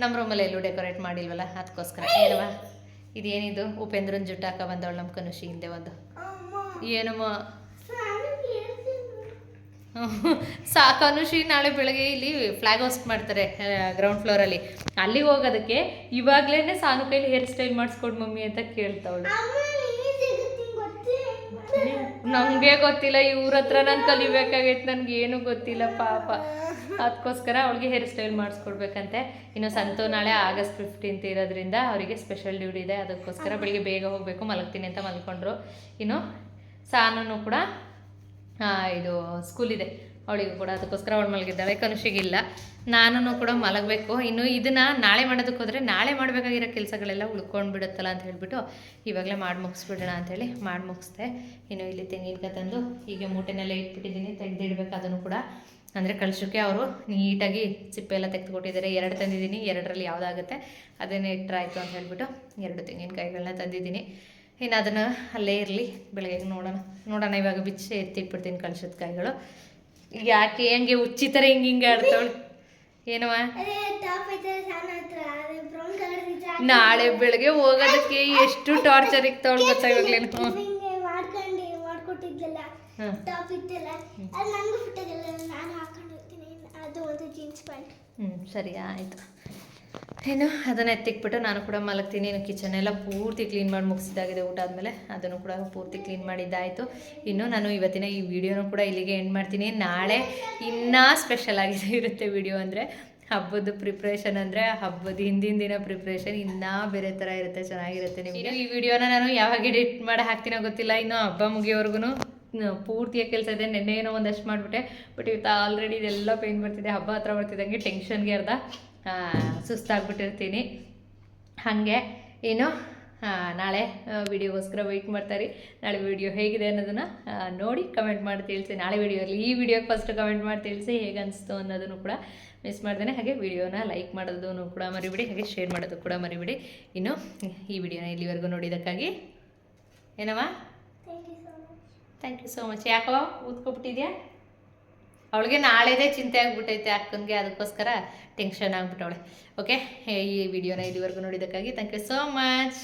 ನಮ್ಮ ರೂಮಲ್ಲಿ ಎಲ್ಲೂ ಡೆಕೋರೇಟ್ ಮಾಡಿಲ್ವಲ್ಲ? ಅದಕ್ಕೋಸ್ಕರ ಏನವಾ ಇದೇನಿದು? ಉಪೇಂದ್ರನ್ ಜುಟ್ಟು ಹಾಕ ಬಂದವಳು ನಮ್ಮ ಕನುಷಿ ಹಿಂದೆ ಒಂದು. ಏನಮ್ಮ? ಸಾ ಕನುಷಿ ನಾಳೆ ಬೆಳಗ್ಗೆ ಇಲ್ಲಿ ಫ್ಲಾಗ್ ಹೋಸ್ಟ್ ಮಾಡ್ತಾರೆ ಗ್ರೌಂಡ್ ಫ್ಲೋರಲ್ಲಿ ಅಲ್ಲಿಗೆ ಹೋಗೋದಕ್ಕೆ ಇವಾಗಲೇ ಸಾನು ಕೈಲಿ ಹೇರ್ ಸ್ಟೈಲ್ ಮಾಡಿಸ್ಕೊಡು ಮಮ್ಮಿ ಅಂತ ಕೇಳ್ತಾವಳು. ನಮಗೆ ಗೊತ್ತಿಲ್ಲ ಇವ್ರ ಹತ್ರ ನಾನು ಕಲಿಬೇಕಾಗೈತೆ ನನಗೆ ಏನು ಗೊತ್ತಿಲ್ಲ, ಪಾಪ. ಅದಕ್ಕೋಸ್ಕರ ಅವಳಿಗೆ ಹೇರ್ ಸ್ಟೈಲ್ ಮಾಡಿಸ್ಕೊಡ್ಬೇಕಂತೆ. ಇನ್ನು ಸಂತು ನಾಳೆ ಆಗಸ್ಟ್ ಫಿಫ್ಟೀನ್ತ್ ಇರೋದ್ರಿಂದ ಅವರಿಗೆ ಸ್ಪೆಷಲ್ ಡ್ಯೂಟಿ ಇದೆ, ಅದಕ್ಕೋಸ್ಕರ ಬೆಳಿಗ್ಗೆ ಬೇಗ ಹೋಗಬೇಕು, ಮಲಗ್ತೀನಿ ಅಂತ ಮಲ್ಕೊಂಡ್ರು. ಇನ್ನು ಸಾನೂ ಕೂಡ ಇದು ಸ್ಕೂಲ್ ಇದೆ. ಅವಳಿಗೂ ಕೂಡ ಅದಕ್ಕೋಸ್ಕರ ಅವಳು ಮಲಗಿದ್ದಾಳೆ ಕನುಷಿಗಿಲ್ಲ ನಾನು ಕೂಡ ಮಲಗಬೇಕು. ಇನ್ನು ಇದನ್ನು ನಾಳೆ ಮಾಡೋದಕ್ಕೆ ಹೋದರೆ ನಾಳೆ ಮಾಡಬೇಕಾಗಿರೋ ಕೆಲಸಗಳೆಲ್ಲ ಉಳ್ಕೊಂಡು ಬಿಡುತ್ತಲ್ಲ ಅಂತ ಹೇಳಿಬಿಟ್ಟು ಇವಾಗಲೇ ಮಾಡಿ ಮುಗಿಸ್ಬಿಡೋಣ ಅಂಥೇಳಿ ಮಾಡಿ ಮುಗಿಸ್ದೆ. ಇನ್ನು ಇಲ್ಲಿ ತೆಂಗಿನಕಾಯಿ ತಂದು ಹೀಗೆ ಮೂಟೆನೆಲ್ಲ ಇಟ್ಬಿಟ್ಟಿದ್ದೀನಿ ತೆಗೆದಿಡ್ಬೇಕು ಅದನ್ನು ಕೂಡ. ಅಂದರೆ ಕಳ್ಸೋಕ್ಕೆ ಅವರು ನೀಟಾಗಿ ಸಿಪ್ಪೆ ಎಲ್ಲ ತೆಗೆದುಕೊಟ್ಟಿದ್ದಾರೆ. ಎರಡು ತಂದಿದ್ದೀನಿ, ಎರಡರಲ್ಲಿ ಯಾವುದಾಗುತ್ತೆ ಅದನ್ನೇ ಇಟ್ಟರಾಯ್ತು ಅಂತ ಹೇಳಿಬಿಟ್ಟು ಎರಡು ತೆಂಗಿನಕಾಯಿಗಳನ್ನ ತಂದಿದ್ದೀನಿ. ಇನ್ನು ಅದನ್ನು ಅಲ್ಲೇ ಇರಲಿ, ಬೆಳಗ್ಗೆ ನೋಡೋಣ. ನೋಡೋಣ, ಇವಾಗ ಬಿಚ್ಚಿ ಎತ್ತಿಟ್ಬಿಡ್ತೀನಿ ಕಳ್ಸದ ಕಾಯಿಗಳು. ಯಾಕೆ ಹಂಗೆ ಉಚ್ಚಿತರ ಹಿಂಗೆ ಹಿಂಗೆ ಆಡ್ತಾವಳು. ಏನವ? ನಾಳೆ ಬೆಳಗ್ಗೆ ಹೋಗೋದಕ್ಕೆ ಎಷ್ಟು ಟಾರ್ಚರ್ ಇಕ್ತಾವಳು ಗೊತ್ತಾಗ್ಲೇನು ಹ್ಞೂ ಸರಿ ಆಯಿತು. ಏನು ಅದನ್ನು ಎತ್ತಿಕ್ಬಿಟ್ಟು ನಾನು ಕೂಡ ಮಲಗ್ತೀನಿ. ಇನ್ನು ಕಿಚನ್ ಎಲ್ಲ ಪೂರ್ತಿ ಕ್ಲೀನ್ ಮಾಡಿ ಮುಗಿಸಿದಾಗಿದೆ ಊಟ ಆದಮೇಲೆ. ಅದನ್ನು ಕೂಡ ಪೂರ್ತಿ ಕ್ಲೀನ್ ಮಾಡಿದ್ದಾಯಿತು. ಇನ್ನು ನಾನು ಇವತ್ತಿನ ಈ ವಿಡಿಯೋನು ಕೂಡ ಇಲ್ಲಿಗೆ ಎಂಡ್ ಮಾಡ್ತೀನಿ. ನಾಳೆ ಇನ್ನೂ ಸ್ಪೆಷಲ್ ಆಗಿದೆ ಇರುತ್ತೆ ವಿಡಿಯೋ ಅಂದರೆ. ಹಬ್ಬದ ಪ್ರಿಪ್ರೇಷನ್ ಅಂದರೆ ಹಬ್ಬದ ಹಿಂದಿನ ದಿನ ಪ್ರಿಪ್ರೇಷನ್ ಇನ್ನೂ ಬೇರೆ ಥರ ಇರುತ್ತೆ, ಚೆನ್ನಾಗಿರುತ್ತೆ ನಿಮಗೆ. ಈ ವಿಡಿಯೋನ ನಾನು ಯಾವಾಗ ಎಡಿಟ್ ಮಾಡಿ ಹಾಕ್ತೀನೋ ಗೊತ್ತಿಲ್ಲ. ಇನ್ನು ಹಬ್ಬ ಮುಗಿಯೋವರೆಗೂ ಪೂರ್ತಿಯಾಗಿ ಕೆಲಸ ಇದೆ. ನೆನ್ನೆ ಏನೋ ಒಂದಷ್ಟು ಮಾಡಿಬಿಟ್ಟೆ. ಬಟ್ ಇವತ್ತು ಆಲ್ರೆಡಿ ಇದೆಲ್ಲ ಪೇಂಟ್ ಬರ್ತಿದೆ. ಹಬ್ಬ ಹತ್ರ ಬರ್ತಿದ್ದಂಗೆ ಟೆನ್ಷನ್ಗೆ ಅರ್ಧ. ಸುಸ್ತಾಗ್ಬಿಟ್ಟಿರ್ತೀನಿ. ಹಾಗೆ ಏನು ನಾಳೆ ವಿಡಿಯೋಗೋಸ್ಕರ ವೆಯ್ಟ್ ಮಾಡ್ತಾರೆ ನಾಳೆ ವಿಡಿಯೋ ಹೇಗಿದೆ ಅನ್ನೋದನ್ನು ನೋಡಿ ಕಮೆಂಟ್ ಮಾಡಿ ತಿಳಿಸಿ. ನಾಳೆ ವಿಡಿಯೋಲಿ ಈ ವಿಡಿಯೋಗೆ ಫಸ್ಟ್ ಕಮೆಂಟ್ ಮಾಡಿ ತಿಳಿಸಿ ಹೇಗೆ ಅನಿಸ್ತು ಅನ್ನೋದನ್ನು ಕೂಡ ಮಿಸ್ ಮಾಡ್ದೇನೆ. ಹಾಗೆ ವಿಡಿಯೋನ ಲೈಕ್ ಮಾಡೋದನ್ನು ಕೂಡ ಮರಿಬಿಡಿ ಹಾಗೆ ಶೇರ್ ಮಾಡೋದು ಕೂಡ ಮರಿಬಿಡಿ. ಇನ್ನು ಈ ವಿಡಿಯೋನ ಇಲ್ಲಿವರೆಗೂ ನೋಡಿದ್ದಕ್ಕಾಗಿ ಏನಮ್ಮ thank you so much thank you so much ಯಾಕೋ ಊದ್ಕೊಬಿಟ್ಟಿದ್ಯಾ ಅವಳಿಗೆ ನಾಳೆದೇ ಚಿಂತೆ ಆಗ್ಬಿಟ್ಟೈತೆ ಅಕ್ಕನಿಗೆ, ಅದಕ್ಕೋಸ್ಕರ ಟೆನ್ಷನ್ ಆಗ್ಬಿಟ್ಟವಳೆ. ಓಕೆ ಈ ವಿಡಿಯೋನ ಇಲ್ಲಿವರೆಗೂ ನೋಡಿದ್ದಕ್ಕಾಗಿ ಥ್ಯಾಂಕ್ ಯು ಸೋ ಮಚ್